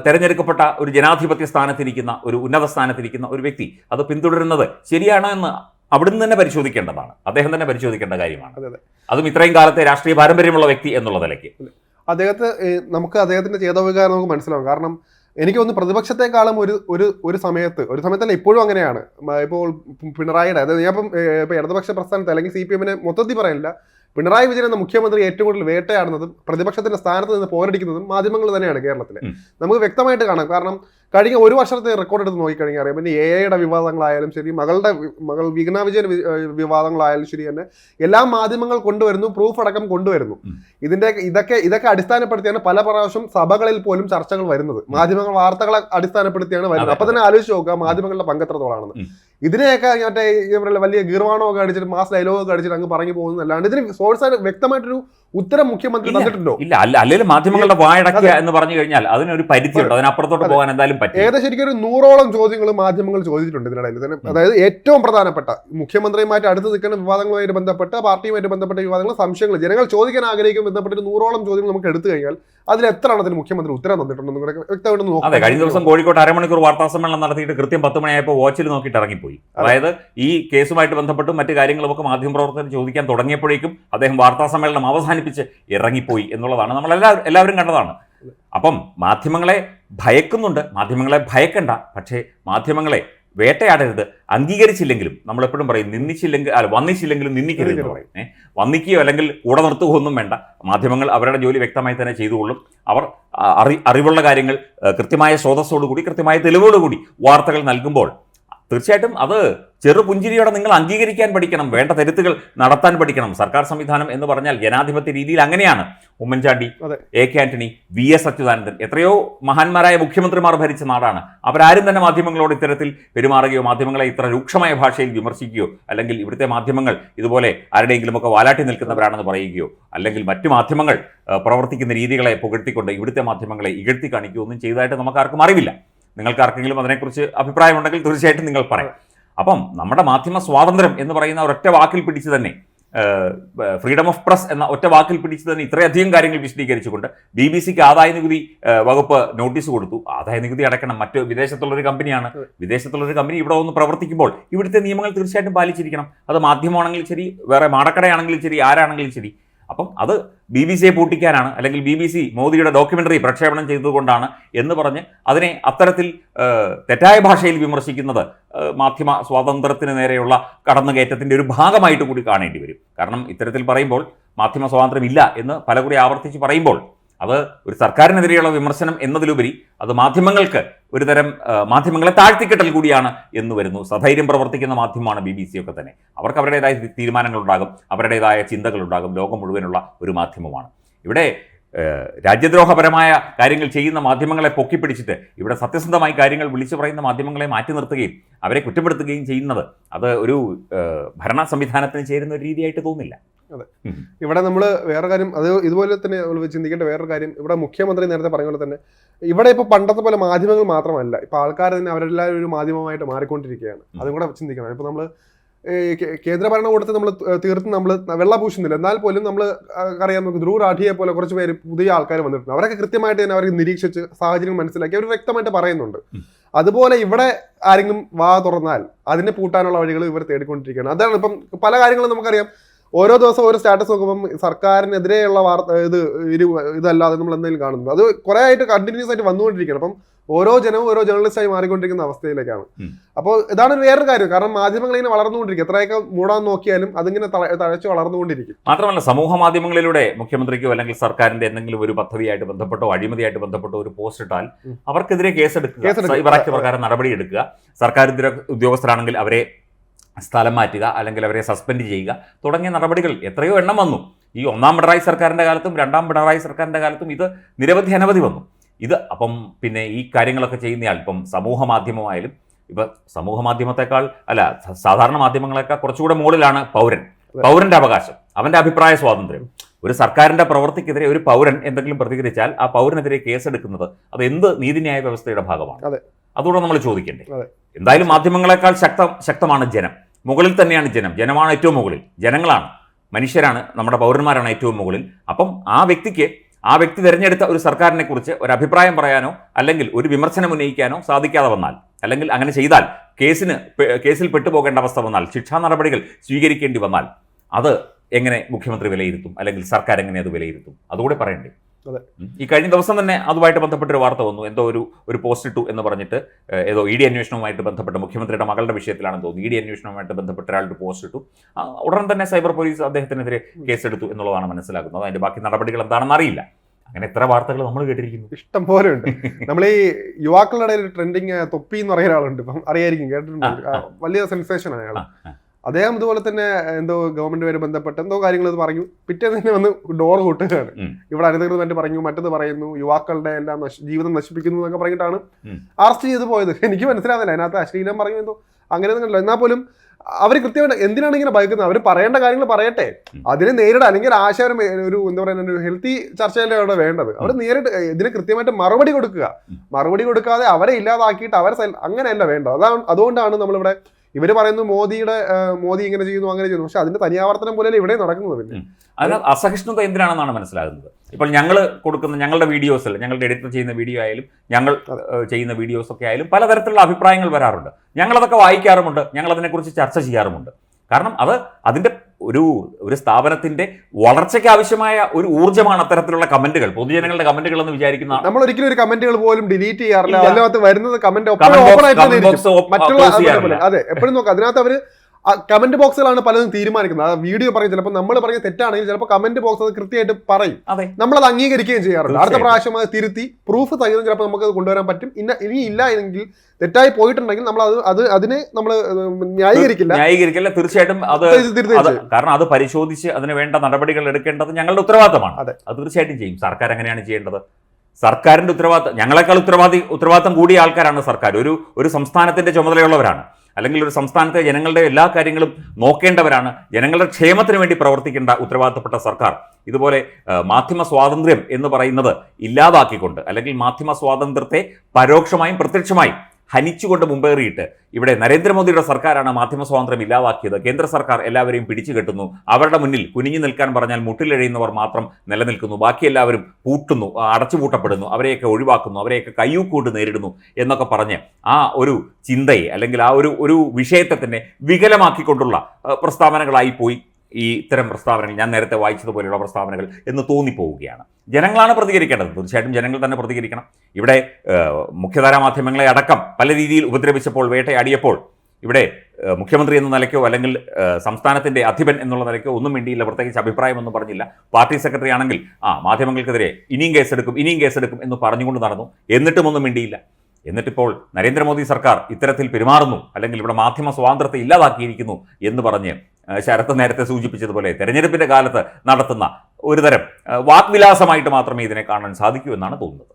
തെരഞ്ഞെടുക്കപ്പെട്ട ഒരു ജനാധിപത്യ സ്ഥാനത്തിരിക്കുന്ന ഒരു ഉന്നത സ്ഥാനത്തിരിക്കുന്ന ഒരു വ്യക്തി അത് പിന്തുടരുന്നത് ശരിയാണോ എന്ന് അവിടുന്ന് തന്നെ പരിശോധിക്കേണ്ടതാണ്. അദ്ദേഹം തന്നെ പരിശോധിക്കേണ്ട കാര്യമാണ്. അതെ, ഇത്രയും കാലത്തെ രാഷ്ട്രീയ പാരമ്പര്യമുള്ള വ്യക്തി എന്നുള്ള നിലയ്ക്ക്. അദ്ദേഹത്തെ നമുക്ക് അദ്ദേഹത്തിന്റെ ചേതോവികാരം നമുക്ക് മനസ്സിലാവും. കാരണം എനിക്ക് തോന്നുന്നു പ്രതിപക്ഷത്തെക്കാളും ഒരു ഒരു ഒരു സമയത്ത് ഒരു സമയത്തല്ല ഇപ്പോഴും അങ്ങനെയാണ്. ഇപ്പോൾ പിണറായിയുടെ അതായത് ഞാൻ ഇപ്പം ഇടതുപക്ഷ പ്രസ്ഥാനത്ത് അല്ലെങ്കിൽ സി പി എമ്മിനെ മൊത്തത്തിൽ പറയുന്നില്ല പിണറായി വിജയൻ എന്ന മുഖ്യമന്ത്രി ഏറ്റവും കൂടുതൽ വേട്ടയാടുന്നതും പ്രതിപക്ഷത്തിന്റെ സ്ഥാനത്ത് നിന്ന് പോരടിക്കുന്നതും മാധ്യമങ്ങൾ തന്നെയാണ് കേരളത്തിൽ നമുക്ക് വ്യക്തമായിട്ട് കാണാം. കാരണം കഴിഞ്ഞ ഒരു വർഷത്തെ റെക്കോർഡ് എടുത്ത് നോക്കിക്കഴിഞ്ഞാൽ അറിയാം. പിന്നെ എ ഐയുടെ വിവാദങ്ങളായാലും ശരി മകളുടെ മകൾ വിഘ്ന വിജയൻ വിവാദങ്ങളായാലും ശരി തന്നെ എല്ലാ മാധ്യമങ്ങൾ കൊണ്ടുവരുന്നു പ്രൂഫ് അടക്കം കൊണ്ടുവരുന്നു. ഇതിന്റെ ഇതൊക്കെ ഇതൊക്കെ അടിസ്ഥാനപ്പെടുത്തിയാണ് പല പ്രാവശ്യം സഭകളിൽ പോലും ചർച്ചകൾ വരുന്നത്. മാധ്യമങ്ങൾ വാർത്തകളെ അടിസ്ഥാനപ്പെടുത്തിയാണ് വരുന്നത്. അപ്പൊ തന്നെ ആലോചിച്ച് നോക്കുക മാധ്യമങ്ങളുടെ പങ്കെത്രത്തോളാണെന്ന് ഇതിനെയൊക്കെ മറ്റേ വലിയ ഗീർവാണമൊക്കെ അടിച്ചിട്ട് മാസ് ഡയലോഗ് ഒക്കെ അടിച്ചിട്ട് അങ്ങ് പറഞ്ഞു പോകുന്നതല്ലാണ്ട് ഇതിന് സോഴ്സ് വ്യക്തമായിട്ടൊരു ഉത്തരം മുഖ്യമന്ത്രി. തന്നിട്ടുണ്ടോ? ഇല്ല അല്ല അല്ലെങ്കിൽ മാധ്യമങ്ങളുടെ വായടക്കുക എന്ന് പറഞ്ഞു കഴിഞ്ഞാൽ അതിനൊരു പരിധിയുണ്ട്. അതിനപ്പുറത്തോട്ട് പോകാൻ എന്തായാലും പറ്റും ഏകദേശം ശരിക്കും ഒരു നൂറോളം ചോദ്യങ്ങൾ മാധ്യമങ്ങൾ ചോദിച്ചിട്ടുണ്ട് ഇതിനിടയിൽ. തന്നെ അതായത് ഏറ്റവും പ്രധാനപ്പെട്ട മുഖ്യമന്ത്രിയുമായിട്ട് അടുത്ത് നിൽക്കുന്ന വിവാദങ്ങളുമായിട്ട് ബന്ധപ്പെട്ട പാർട്ടിയുമായിട്ട് ബന്ധപ്പെട്ട വിവാദങ്ങൾ സംശയങ്ങൾ ജനങ്ങൾ ചോദിക്കാൻ ആഗ്രഹിക്കും ബന്ധപ്പെട്ട ഒരു നൂറോളം ചോദ്യങ്ങൾ നമുക്ക് എടുത്തു കഴിഞ്ഞാൽ അതിൽ എത്ര അതിന് മുഖ്യമന്ത്രി ഉത്തരം തന്നിട്ടുണ്ടെന്ന് കൂടെ വ്യക്തമായിട്ട് അതെ കഴിഞ്ഞ ദിവസം കോഴിക്കോട്ട് അരമണിക്കൂർ വാർത്താ സമ്മേളനം നടത്തിയിട്ട് കൃത്യം പത്ത് മണിയായപ്പോൾ വാച്ചിൽ നോക്കിയിട്ട് ഇറങ്ങിപ്പോയി. അതായത് ഈ കേസുമായിട്ട് ബന്ധപ്പെട്ടും മറ്റു കാര്യങ്ങളുമൊക്കെ മാധ്യമപ്രവർത്തകർ ചോദിക്കാൻ തുടങ്ങിയപ്പോഴേക്കും അദ്ദേഹം വാർത്താ സമ്മേളനം അവസാനിപ്പിച്ച്. ഇറങ്ങിപ്പോയി എന്നുള്ളതാണ് നമ്മൾ എല്ലാവരും എല്ലാവരും കണ്ടതാണ്. അപ്പം മാധ്യമങ്ങളെ ഭയക്കുന്നുണ്ട്. മാധ്യമങ്ങളെ ഭയക്കണ്ട. പക്ഷേ മാധ്യമങ്ങളെ വേട്ടയാടരുത്. അംഗീകരിച്ചില്ലെങ്കിലും നമ്മൾ എപ്പോഴും പറയും നിന്നിച്ചില്ലെങ്കിൽ അല്ല വന്നിച്ചില്ലെങ്കിലും നിന്നിക്കരുത് എന്ന് പറയും. ഏഹ് വന്നിക്കുകയോ അല്ലെങ്കിൽ കൂടെ നിർത്തുകയോ ഒന്നും വേണ്ട. മാധ്യമങ്ങൾ അവരുടെ ജോലി വ്യക്തമായി തന്നെ ചെയ്തുകൊള്ളും. അവർ അറി അറിവുള്ള കാര്യങ്ങൾ കൃത്യമായ സ്രോതസ്സോടുകൂടി കൃത്യമായ തെളിവോടുകൂടി വാർത്തകൾ നൽകുമ്പോൾ തീർച്ചയായിട്ടും അത് ചെറുപുഞ്ചിരിയോടെ നിങ്ങൾ അംഗീകരിക്കാൻ പഠിക്കണം വേണ്ട തിരുത്തുകൾ നടത്താൻ പഠിക്കണം. സർക്കാർ സംവിധാനം എന്ന് പറഞ്ഞാൽ ജനാധിപത്യ രീതിയിൽ അങ്ങനെയാണ്. Oommen Chandy. A K Antony V S Achuthanandan എത്രയോ മഹാന്മാരായ മുഖ്യമന്ത്രിമാർ ഭരിച്ച നാടാണ്. അവരാരും തന്നെ മാധ്യമങ്ങളോട് ഇത്തരത്തിൽ പെരുമാറുകയോ മാധ്യമങ്ങളെ ഇത്ര രൂക്ഷമായ ഭാഷയിൽ വിമർശിക്കുകയോ അല്ലെങ്കിൽ ഇവിടുത്തെ മാധ്യമങ്ങൾ ഇതുപോലെ ആരുടെയെങ്കിലുമൊക്കെ വാലാട്ടി നിൽക്കുന്നവരാണെന്ന് പറയുകയോ അല്ലെങ്കിൽ മറ്റു മാധ്യമങ്ങൾ പ്രവർത്തിക്കുന്ന രീതികളെ പുകഴ്ത്തിക്കൊണ്ട് ഇവിടുത്തെ മാധ്യമങ്ങളെ ഇകഴ്ത്തി കാണിക്കുകയോ ഒന്നും ചെയ്തതായിട്ട് നമുക്ക് ആർക്കും അറിവില്ല. നിങ്ങൾക്ക് ആർക്കെങ്കിലും അതിനെക്കുറിച്ച് അഭിപ്രായമുണ്ടെങ്കിൽ തീർച്ചയായിട്ടും നിങ്ങൾ പറയാം. അപ്പം നമ്മുടെ മാധ്യമ സ്വാതന്ത്ര്യം എന്ന് പറയുന്ന ഒരൊറ്റ വാക്കിൽ പിടിച്ച് തന്നെ ഫ്രീഡം ഓഫ് പ്രസ് എന്ന ഒറ്റ വാക്കിൽ പിടിച്ച് തന്നെ ഇത്രയധികം കാര്യങ്ങൾ വിശദീകരിച്ചുകൊണ്ട് ബി ബി സിക്ക് ആദായ നികുതി വകുപ്പ് നോട്ടീസ് കൊടുത്തു. ആദായ നികുതി അടയ്ക്കണം. മറ്റ് വിദേശത്തുള്ളൊരു കമ്പനിയാണ്. വിദേശത്തുള്ളൊരു കമ്പനി ഇവിടെ ഒന്ന് പ്രവർത്തിക്കുമ്പോൾ ഇവിടുത്തെ നിയമങ്ങൾ തീർച്ചയായിട്ടും പാലിച്ചിരിക്കണം. അത് മാധ്യമമാണെങ്കിലും ശരി വേറെ മാടക്കടയാണെങ്കിലും ശരി ആരാണെങ്കിലും ശരി. അപ്പം അത് ബി ബി സിയെ പൂട്ടിക്കാനാണ് അല്ലെങ്കിൽ ബി ബി സി മോദിയുടെ ഡോക്യുമെന്ററി പ്രക്ഷേപണം ചെയ്തതുകൊണ്ടാണ് എന്ന് പറഞ്ഞ് അതിനെ അത്തരത്തിൽ തെറ്റായ ഭാഷയിൽ വിമർശിക്കുന്നത് മാധ്യമ സ്വാതന്ത്ര്യത്തിന് നേരെയുള്ള കടന്നുകയറ്റത്തിന്റെ ഒരു ഭാഗമായിട്ട് കൂടി കാണേണ്ടി വരും. കാരണം ഇത്തരത്തിൽ പറയുമ്പോൾ മാധ്യമ സ്വാതന്ത്ര്യം ഇല്ല എന്ന് പലകുറി ആവർത്തിച്ച് പറയുമ്പോൾ അത് ഒരു സർക്കാരിനെതിരെയുള്ള വിമർശനം എന്നതിലുപരി അത് മാധ്യമങ്ങൾക്ക് ഒരു തരം മാധ്യമങ്ങളെ താഴ്ത്തിക്കെട്ടൽ കൂടിയാണ് എന്ന് വരുന്നു. സധൈര്യം പ്രവർത്തിക്കുന്ന മാധ്യമമാണ് ബി ബി സി ഒക്കെ തന്നെ. അവർക്ക് അവരുടേതായ തീരുമാനങ്ങളുണ്ടാകും അവരുടേതായ ചിന്തകളുണ്ടാകും. ലോകം മുഴുവനുള്ള ഒരു മാധ്യമമാണ്. ഇവിടെ രാജ്യദ്രോഹപരമായ കാര്യങ്ങൾ ചെയ്യുന്ന മാധ്യമങ്ങളെ പൊക്കിപ്പിടിച്ചിട്ട് ഇവിടെ സത്യസന്ധമായി കാര്യങ്ങൾ വിളിച്ചു പറയുന്ന മാധ്യമങ്ങളെ മാറ്റി നിർത്തുകയും അവരെ കുറ്റപ്പെടുത്തുകയും ചെയ്യുന്നത് അത് ഒരു ഭരണ സംവിധാനത്തിന് ചേരുന്ന ഒരു രീതിയായിട്ട് തോന്നില്ല. ഇവിടെ നമ്മൾ വേറെ കാര്യം അത് ഇതുപോലെ തന്നെ നമ്മൾ ചിന്തിക്കേണ്ട വേറൊരു കാര്യം. ഇവിടെ മുഖ്യമന്ത്രി നേരത്തെ പറഞ്ഞ പോലെ തന്നെ ഇവിടെ ഇപ്പൊ പണ്ടത്തെ പോലെ മാധ്യമങ്ങൾ മാത്രമല്ല. ഇപ്പൊ ആൾക്കാർ തന്നെ അവരെല്ലാവരും ഒരു മാധ്യമമായിട്ട് മാറിക്കൊണ്ടിരിക്കുകയാണ്. അതും കൂടെ ചിന്തിക്കണം. ഇപ്പൊ നമ്മൾ കേന്ദ്ര ഭരണകൂടത്തെ നമ്മൾ തീർത്തും നമ്മൾ വെള്ള പൂശുന്നില്ല. എന്നാൽ പോലും നമ്മൾ അറിയാം നമുക്ക് ധ്രുവ് രാഠിയെ പോലെ കുറച്ച് പേര് പുതിയ ആൾക്കാർ വന്നിട്ടുണ്ട്. അവരൊക്കെ കൃത്യമായിട്ട് തന്നെ അവർക്ക് നിരീക്ഷിച്ച് സാഹചര്യം മനസ്സിലാക്കി അവർ വ്യക്തമായിട്ട് പറയുന്നുണ്ട്. അതുപോലെ ഇവിടെ ആരെങ്കിലും വാ തുറന്നാൽ അതിനെ പൂട്ടാനുള്ള വഴികൾ ഇവർ തേടിക്കൊണ്ടിരിക്കുകയാണ്. അതാണ് ഇപ്പം പല കാര്യങ്ങളും നമുക്കറിയാം. ഓരോ ദിവസം ഓരോ സ്റ്റാറ്റസ് നോക്കുമ്പം സർക്കാരിനെതിരെയുള്ള വാർത്ത ഇത് ഒരു ഇതല്ലാതെ നമ്മൾ എന്തെങ്കിലും കാണുന്നത് അത് കുറെ ആയിട്ട് കണ്ടിന്യൂസ് ആയിട്ട് വന്നുകൊണ്ടിരിക്കുകയാണ്. അപ്പം ഓരോ ജനവും ഓരോ ജേർണലിസ്റ്റായി മാറിക്കൊണ്ടിരിക്കുന്ന അവസ്ഥയിലേക്കാണ്. അപ്പോൾ ഇതാണ് വേറൊരു കാര്യം. കാരണം മാധ്യമങ്ങൾ ഇങ്ങനെ വളർന്നുകൊണ്ടിരിക്കും. എത്രയൊക്കെ മൂടാൻ നോക്കിയാലും അതിങ്ങനെ തഴച്ച് വളർന്നുകൊണ്ടിരിക്കും. മാത്രമല്ല സമൂഹ മാധ്യമങ്ങളിലൂടെ മുഖ്യമന്ത്രിക്കോ അല്ലെങ്കിൽ സർക്കാരിന്റെ എന്തെങ്കിലും ഒരു പദ്ധതിയായിട്ട് ബന്ധപ്പെട്ടോ അഴിമതിയായിട്ട് ബന്ധപ്പെട്ടോ ഒരു പോസ്റ്റ് ഇട്ടാൽ അവർക്കെതിരെ കേസെടുക്കുക. സൈബർ ആക്ട് പ്രകാരം നടപടിയെടുക്കുക. സർക്കാർ ഉദ്യോഗ- ഉദ്യോഗസ്ഥരാണെങ്കിൽ അവരെ സ്ഥലം മാറ്റുക അല്ലെങ്കിൽ അവരെ സസ്പെൻഡ് ചെയ്യുക തുടങ്ങിയ നടപടികൾ എത്രയോ എണ്ണം വന്നു. ഈ ഒന്നാം പിണറായി സർക്കാരിന്റെ കാലത്തും രണ്ടാം പിണറായി സർക്കാരിന്റെ കാലത്തും ഇത് നിരവധി അനവധി വന്നു. ഇത് അപ്പം പിന്നെ ഈ കാര്യങ്ങളൊക്കെ ചെയ്യുന്നയാൾ ഇപ്പം സമൂഹ മാധ്യമമായാലും ഇപ്പം സമൂഹ മാധ്യമത്തെക്കാൾ അല്ല സാധാരണ മാധ്യമങ്ങളെക്കാൾ കുറച്ചുകൂടെ മുകളിലാണ് പൗരൻ. പൗരന്റെ അവകാശം അവന്റെ അഭിപ്രായ സ്വാതന്ത്ര്യം. ഒരു സർക്കാരിന്റെ പ്രവൃത്തിക്കെതിരെ ഒരു പൗരൻ എന്തെങ്കിലും പ്രതികരിച്ചാൽ ആ പൗരനെതിരെ കേസെടുക്കുന്നത് അത് എന്ത് നീതിന്യായ വ്യവസ്ഥയുടെ ഭാഗമാണ്. അതുകൂടെ നമ്മൾ ചോദിക്കണ്ടേ? എന്തായാലും മാധ്യമങ്ങളെക്കാൾ ശക്ത ശക്തമാണ് ജനം. മുകളിൽ തന്നെയാണ് ജനം. ജനമാണ് ഏറ്റവും മുകളിൽ. ജനങ്ങളാണ്. മനുഷ്യരാണ് നമ്മുടെ പൗരന്മാരാണ് ഏറ്റവും മുകളിൽ. അപ്പം ആ വ്യക്തിക്ക് ആ വ്യക്തി തിരഞ്ഞെടുത്ത ഒരു സർക്കാരിനെ കുറിച്ച് ഒരു അഭിപ്രായം പറയാനോ അല്ലെങ്കിൽ ഒരു വിമർശനം ഉന്നയിക്കാനോ സാധിക്കാതെ വന്നാൽ അല്ലെങ്കിൽ അങ്ങനെ ചെയ്താൽ കേസിന് കേസിൽ പെട്ടുപോകേണ്ട അവസ്ഥ വന്നാൽ ശിക്ഷാ നടപടികൾ സ്വീകരിക്കേണ്ടി വന്നാൽ അത് എങ്ങനെ മുഖ്യമന്ത്രി വിലയിരുത്തും? അല്ലെങ്കിൽ സർക്കാർ എങ്ങനെ അത് വിലയിരുത്തും? അതുകൂടെ പറയണ്ടേ. ഈ കഴിഞ്ഞ ദിവസം തന്നെ അതുമായിട്ട് ബന്ധപ്പെട്ട ഒരു വാർത്ത വന്നു. എന്തോ ഒരു ഒരു പോസ്റ്റ് ഇട്ടു എന്ന് പറഞ്ഞിട്ട് ഏതോ ഇ ഡി അന്വേഷണവുമായിട്ട് ബന്ധപ്പെട്ട് മുഖ്യമന്ത്രിയുടെ മകളുടെ വിഷയത്തിലാണെന്ന് തോന്നുന്നു. ഇ ഡി അന്വേഷണവുമായിട്ട് ബന്ധപ്പെട്ട ഒരാളുടെ പോസ്റ്റ് ഇട്ടു. ഉടൻ തന്നെ സൈബർ പോലീസ് അദ്ദേഹത്തിനെതിരെ കേസെടുത്തു എന്നുള്ളതാണ് മനസ്സിലാക്കുന്നത് അതിന്റെ ബാക്കി നടപടികൾ എന്താണെന്ന് അറിയില്ല. അങ്ങനെ എത്ര വാർത്തകൾ നമ്മൾ കേട്ടിരിക്കുന്നു. ഇഷ്ടം പോലെ ഉണ്ട്. നമ്മൾ ഈ യുവാക്കളുടെ ഇടയിൽ ട്രെൻഡിങ് തൊപ്പി എന്ന് പറയുന്ന ആളുണ്ട് ഇപ്പം അറിയായിരിക്കും കേട്ടിട്ടുണ്ട്. വലിയ സെൻസേഷൻ ആണ് അയാൾ. അദ്ദേഹം ഇതുപോലെ തന്നെ എന്തോ ഗവൺമെന്റുമായി ബന്ധപ്പെട്ട് എന്തോ കാര്യങ്ങൾ ഇത് പറഞ്ഞു. പിറ്റേന്ന് തന്നെ വന്ന് ഡോർ കൂട്ടുകയാണ്. ഇവിടെ അനധികൃതമായിട്ട് പറഞ്ഞു മറ്റത് പറയുന്നു യുവാക്കളുടെ എല്ലാം ജീവിതം നശിപ്പിക്കുന്നു എന്നൊക്കെ പറഞ്ഞിട്ടാണ്. അറസ്റ്റ് ചെയ്ത് പോയത്. എനിക്ക് മനസ്സിലാകുന്നില്ല അതിനകത്ത് അശ്ലീലം പറഞ്ഞു എന്തോ അങ്ങനെ ഒന്നും കണ്ടില്ല എന്നാൽ പോലും അവർ കൃത്യമായിട്ട് എന്തിനാണ് ഇങ്ങനെ ഭയക്കുന്നത്? അവർ പറയേണ്ട കാര്യങ്ങൾ പറയട്ടെ. അതിനെ നേരിടാൻ അല്ലെങ്കിൽ ആശയം ഒരു എന്താ പറയുക ഒരു ഹെൽത്തി ചർച്ചയല്ലേ അവിടെ വേണ്ടത്? അവർ നേരിട്ട് ഇതിന് കൃത്യമായിട്ട് മറുപടി കൊടുക്കുക. മറുപടി കൊടുക്കാതെ അവരെ ഇല്ലാതാക്കിയിട്ട് അവരെ അങ്ങനെയല്ല വേണ്ടത്. അതാണ് അതുകൊണ്ടാണ് നമ്മളിവിടെ ഇവർ പറയുന്നു മോദിയുടെ മോദി ഇങ്ങനെ ചെയ്യുന്നു അങ്ങനെ ചെയ്യുന്നു. പക്ഷെ അതിന്റെ തനിയാവർത്തനം പോലെ ഇവിടെ നടക്കുന്നത് പിന്നെ? അതിന് അസഹിഷ്ണുത എന്തിനാണെന്നാണ് മനസ്സിലാകുന്നത്? ഇപ്പോൾ ഞങ്ങൾ കൊടുക്കുന്ന ഞങ്ങളുടെ വീഡിയോസിൽ ഞങ്ങളുടെ എഡിറ്റർ ചെയ്യുന്ന വീഡിയോ ആയാലും ഞങ്ങൾ ചെയ്യുന്ന വീഡിയോസ് ഒക്കെ ആയാലും പലതരത്തിലുള്ള അഭിപ്രായങ്ങൾ വരാറുണ്ട്. ഞങ്ങളതൊക്കെ വായിക്കാറുമുണ്ട് ഞങ്ങൾ അതിനെക്കുറിച്ച് ചർച്ച ചെയ്യാറുമുണ്ട്. കാരണം അത് അതിന്റെ ഒരു ഒരു സ്ഥാപനത്തിന്റെ വളർച്ചയ്ക്ക് ആവശ്യമായ ഒരു ഊർജമാണ് അത്തരത്തിലുള്ള കമന്റുകൾ പൊതുജനങ്ങളുടെ കമന്റുകൾ എന്ന് വിചാരിക്കുന്ന നമ്മൾ ഒരിക്കലും ഒരു കമന്റുകൾ പോലും ഡിലീറ്റ് ചെയ്യാറില്ല. അതിനകത്ത് വരുന്നത് കമന്റ് മറ്റുള്ള. അതെ എപ്പോഴും നോക്കാം അതിനകത്ത് അവർ കമന്റ് ബോക്സുകളാണ് പലതും തീരുമാനിക്കുന്നത്. ആ വീഡിയോ പറയും ചിലപ്പോൾ നമ്മൾ പറഞ്ഞ തെറ്റാണെങ്കിൽ ചിലപ്പോൾ കമന്റ് ബോക്സ് അത് കൃത്യമായിട്ട് പറയും. നമ്മൾ അത് അംഗീകരിക്കുകയും ചെയ്യാറുണ്ട്. അടുത്ത. പ്രാവശ്യം അത് തിരുത്തി പ്രൂഫ് സഹിതം ചിലപ്പോൾ നമുക്ക് അത് കൊണ്ടുവരാൻ പറ്റും. ഇന്ന ഇനി ഇല്ല എങ്കിൽ തെറ്റായി പോയിട്ടുണ്ടെങ്കിൽ നമ്മൾ അത് അത് അതിനെ നമ്മൾ ന്യായീകരിക്കില്ല. ന്യായീകരിക്കില്ല. തീർച്ചയായിട്ടും അത്. കാരണം അത് പരിശോധിച്ച് അതിന് വേണ്ട നടപടികൾ എടുക്കേണ്ടത് ഞങ്ങളുടെ ഉത്തരവാദിത്തമാണ്. അതെ. അത് തീർച്ചയായിട്ടും ചെയ്യും. സർക്കാർ എങ്ങനെയാണ് ചെയ്യേണ്ടത്? സർക്കാരിന്റെ ഉത്തരവാദിത്തം ഞങ്ങളെക്കാൾ ഉത്തരവാദി ഉത്തരവാദിത്തം കൂടിയ ആൾക്കാരാണ് സർക്കാർ. ഒരു ഒരു സംസ്ഥാനത്തിന്റെ ചുമതലയുള്ളവരാണ്. അല്ലെങ്കിൽ ഒരു സംസ്ഥാനത്തെ ജനങ്ങളുടെ എല്ലാ കാര്യങ്ങളും നോക്കേണ്ടവരാണ്. ജനങ്ങളുടെ ക്ഷേമത്തിന് വേണ്ടി പ്രവർത്തിക്കേണ്ട ഉത്തരവാദിത്തപ്പെട്ട സർക്കാർ. ഇതുപോലെ മാധ്യമ സ്വാതന്ത്ര്യം എന്ന് പറയുന്നത് ഇല്ലാതാക്കിക്കൊണ്ട് അല്ലെങ്കിൽ മാധ്യമ സ്വാതന്ത്ര്യത്തെ പരോക്ഷമായും പ്രത്യക്ഷമായും ഹനിച്ചുകൊണ്ട് മുമ്പേറിയിട്ട് ഇവിടെ നരേന്ദ്രമോദിയുടെ സർക്കാരാണ് മാധ്യമ സ്വാതന്ത്ര്യം ഇല്ലാതാക്കിയത്. കേന്ദ്ര സർക്കാർ എല്ലാവരെയും പിടിച്ചു കെട്ടുന്നു. അവരുടെ മുന്നിൽ കുനിഞ്ഞു നിൽക്കാൻ പറഞ്ഞാൽ മുട്ടിലെഴിയുന്നവർ മാത്രം നിലനിൽക്കുന്നു. ബാക്കി എല്ലാവരും പൂട്ടുന്നു അടച്ചുപൂട്ടപ്പെടുന്നു അവരെയൊക്കെ ഒഴിവാക്കുന്നു അവരെയൊക്കെ കയ്യൂക്കൂട്ട് നേരിടുന്നു എന്നൊക്കെ പറഞ്ഞ് ആ ഒരു ചിന്തയെ അല്ലെങ്കിൽ ആ ഒരു ഒരു വിഷയത്തെ തന്നെ വികലമാക്കിക്കൊണ്ടുള്ള പ്രസ്താവനകളായി പോയി. ഈ ഇത്തരം പ്രസ്താവനകൾ ഞാൻ നേരത്തെ വായിച്ചതുപോലെയുള്ള പ്രസ്താവനകൾ എന്ന് തോന്നിപ്പോവുകയാണ്. ജനങ്ങളാണ് പ്രതികരിക്കേണ്ടത്. തീർച്ചയായിട്ടും ജനങ്ങൾ തന്നെ പ്രതികരിക്കണം. ഇവിടെ മുഖ്യധാര മാധ്യമങ്ങളെ അടക്കം പല രീതിയിൽ ഉപദ്രവിച്ചപ്പോൾ വേട്ടയാടിയപ്പോൾ ഇവിടെ മുഖ്യമന്ത്രി എന്ന നിലയ്ക്കോ അല്ലെങ്കിൽ സംസ്ഥാനത്തിന്റെ അധിപൻ എന്നുള്ള നിലയ്ക്കോ ഒന്നും വേണ്ടിയില്ല പ്രത്യേകിച്ച് അഭിപ്രായമൊന്നും പറഞ്ഞില്ല. പാർട്ടി സെക്രട്ടറി ആണെങ്കിൽ ആ മാധ്യമങ്ങൾക്കെതിരെ ഇനിയും കേസെടുക്കും ഇനിയും കേസെടുക്കും എന്ന് പറഞ്ഞുകൊണ്ട് നടന്നു. എന്നിട്ടും ഒന്നും വേണ്ടിയില്ല എന്നിട്ടിപ്പോൾ നരേന്ദ്രമോദി സർക്കാർ ഇത്തരത്തിൽ പെരുമാറുന്നു അല്ലെങ്കിൽ ഇവിടെ മാധ്യമ സ്വാതന്ത്ര്യത്തെ ഇല്ലാതാക്കിയിരിക്കുന്നു എന്ന് പറഞ്ഞ് ശരത്ത് നേരത്തെ സൂചിപ്പിച്ചതുപോലെ തെരഞ്ഞെടുപ്പിന്റെ കാലത്ത് നടത്തുന്ന ഒരുതരം വാക്വിലാസമായിട്ട് മാത്രമേ ഇതിനെ കാണാൻ സാധിക്കൂ എന്നാണ് തോന്നുന്നത്.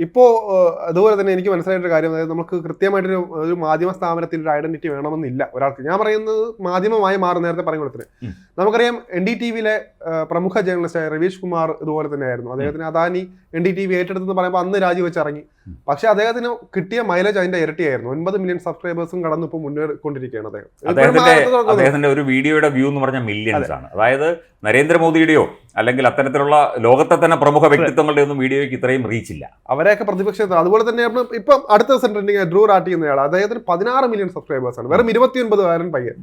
ഇപ്പോ ഏഹ്, അതുപോലെ തന്നെ എനിക്ക് മനസ്സിലായിട്ടൊരു കാര്യം അതായത് നമുക്ക് കൃത്യമായിട്ടൊരു ഒരു മാധ്യമ സ്ഥാപനത്തിൽ ഒരു ഐഡന്റിറ്റി വേണമെന്നില്ല ഒരാൾക്ക്. ഞാൻ പറയുന്നത് മാധ്യമമായി മാറും നേരത്തെ പറഞ്ഞു കൊടുത്തത് നമുക്കറിയാം എൻ ഡി ടി വിയിലെ പ്രമുഖ ജേർണലിസ്റ്റായ രവീഷ് കുമാർ ഇതുപോലെ തന്നെയായിരുന്നു. അദ്ദേഹത്തിന് Adani N D T V ഏറ്റെടുത്തെന്ന് പറയുമ്പോൾ അന്ന് രാജിവെച്ച് ഇറങ്ങി പക്ഷെ അദ്ദേഹത്തിന് കിട്ടിയ മൈലേജ് അതിന്റെ ഇരട്ടിയായിരുന്നു. ഒൻപത് മില്യൺ സബ്സ്ക്രൈബേഴ്സും കടന്നു ഇപ്പോൾ മുന്നേറിക്കൊണ്ടിരിക്കുകയാണ് അദ്ദേഹം. അദ്ദേഹത്തിന്റെ ഒരു വീഡിയോയുടെ വ്യൂ എന്ന് പറഞ്ഞാൽ മില്യൺസ് ആണ്. അതായത് നരേന്ദ്രമോദിയുടെയോ അല്ലെങ്കിൽ അത്തരത്തിലുള്ള ലോകത്തെ തന്നെ പ്രമുഖ വ്യക്തിത്വങ്ങളുടെ ഒന്നും വീഡിയോയ്ക്ക് ഇത്രയും റീച്ച് ഇല്ല. അവരെയൊക്കെ പ്രതിപക്ഷത്ത് അതുപോലെ തന്നെ ഇപ്പൊ അടുത്ത ദിവസം ട്രെൻഡിങ് ഡ്രൂ റാട്ടി എന്നയാൾ അദ്ദേഹത്തിന് പതിനാറ് മില്യൺ സബ്സ്ക്രൈബേഴ്സ് ആണ്. വെറും ഇരുപത്തി ഒൻപതിനായിരം പയ്യൻ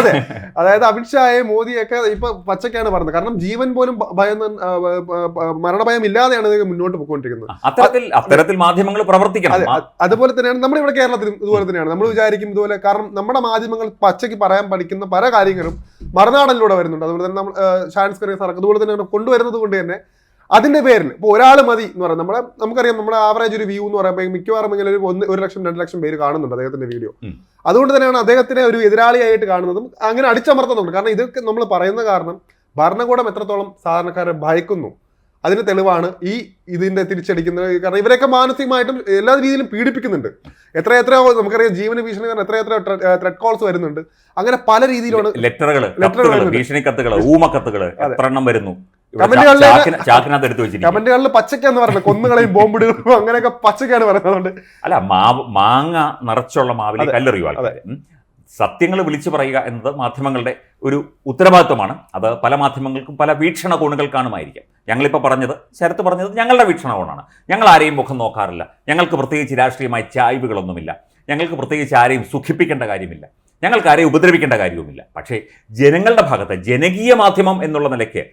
അതെ. അതായത് അമിത്ഷായെ മോദിയൊക്കെ ഇപ്പൊ പച്ചക്കാണ് പറഞ്ഞത്. കാരണം ജീവൻ പോലും ഭയം മരണഭയം ഇല്ലാതെയാണ് മുന്നോട്ട് പോയിക്കൊണ്ടിരിക്കുന്നത്. അത്തരത്തിൽ അത്തരത്തിൽ മാധ്യമങ്ങൾ പ്രവർത്തിക്കണം. അതുപോലെ തന്നെയാണ് നമ്മുടെ ഇവിടെ കേരളത്തിലും ഇതുപോലെ തന്നെയാണ്. നമ്മൾ വിചാരിക്കും ഇതുപോലെ കാരണം നമ്മുടെ മാധ്യമങ്ങൾ പച്ചയ്ക്ക് പറയാൻ പഠിക്കുന്ന പല കാര്യങ്ങളും മറുനാടനിലൂടെ വരുന്നുണ്ട്. അതുപോലെ തന്നെ നമ്മൾ ഷാൻസ് കറിയ സാർക്ക് അതുപോലെ തന്നെ കൊണ്ടുവരുന്നത് കൊണ്ട് തന്നെ അതിന്റെ പേരിൽ ഇപ്പോൾ ഒരാൾ മതി എന്ന് പറയാം. നമ്മുടെ നമുക്കറിയാം നമ്മുടെ ആവറേജ് ഒരു വ്യൂ എന്ന് പറയുമ്പോൾ മിക്കവാറും ഇങ്ങനെ ഒരു ഒന്ന് ഒരു ലക്ഷം രണ്ട് ലക്ഷം പേര് കാണുന്നുണ്ട് അദ്ദേഹത്തിന്റെ വീഡിയോ അതുകൊണ്ട് തന്നെയാണ് അദ്ദേഹത്തിനെ ഒരു എതിരാളിയായിട്ട് കാണുന്നതും അങ്ങനെ അടിച്ചമർത്തുന്നുണ്ട്. കാരണം ഇതൊക്കെ നമ്മൾ പറയുന്ന കാരണം ഭരണകൂടം എത്രത്തോളം സാധാരണക്കാരെ ഭയക്കുന്നു. അതിന് തെളിവാണ് ഈ ഇതിന്റെ തിരിച്ചടിക്കുന്നത്. കാരണം ഇവരെയൊക്കെ മാനസികമായിട്ടും എല്ലാ രീതിയിലും പീഡിപ്പിക്കുന്നുണ്ട്. എത്ര എത്ര നമുക്കറിയാം ജീവന ഭീഷണി കാരണം എത്ര എത്ര ത്രെഡ് കോൾസ് വരുന്നുണ്ട്. അങ്ങനെ പല രീതിയിലാണ് ലെറ്ററുകൾ ലെറ്ററുകൾ ഭീഷണി കത്തുകൾ ഊമക്കത്തുകൾ കത്തുകൾ എത്ര എണ്ണം വരുന്നു? കമന്റുകളിൽ പച്ചക്കാന്ന് പറയുന്നത്. കൊന്നുകളെയും ബോംബിടുകളും അങ്ങനെയൊക്കെ പച്ചക്കാണ് പറയുന്നത്. അല്ല മാവ് മാങ്ങ നിറച്ചുള്ള മാവിലെ അതെ, കല്ലെറിയും ആൾക്കാർ സത്യങ്ങൾ വിളിച്ചു പറയുക എന്നത് മാധ്യമങ്ങളുടെ ഒരു ഉത്തരവാദിത്വമാണ്. അത് പല മാധ്യമങ്ങൾക്കും പല വീക്ഷണകോണുകൾ കാണുമായിരിക്കാം ഞങ്ങളിപ്പോൾ പറഞ്ഞത് ശരത്ത് പറഞ്ഞത് ഞങ്ങളുടെ വീക്ഷണകോണാണ് ഞങ്ങൾ ആരെയും മുഖം നോക്കാറില്ല. ഞങ്ങൾക്ക് പ്രത്യേകിച്ച് രാഷ്ട്രീയമായ ചായ്വുകളൊന്നുമില്ല. ഞങ്ങൾക്ക് പ്രത്യേകിച്ച് ആരെയും സുഖിപ്പിക്കേണ്ട കാര്യമില്ല. ഞങ്ങൾക്ക് ആരെയും ഉപദ്രവിക്കേണ്ട കാര്യവുമില്ല. പക്ഷേ ജനങ്ങളുടെ ഭാഗത്ത് ജനകീയ മാധ്യമം എന്നുള്ള നിലയ്ക്ക്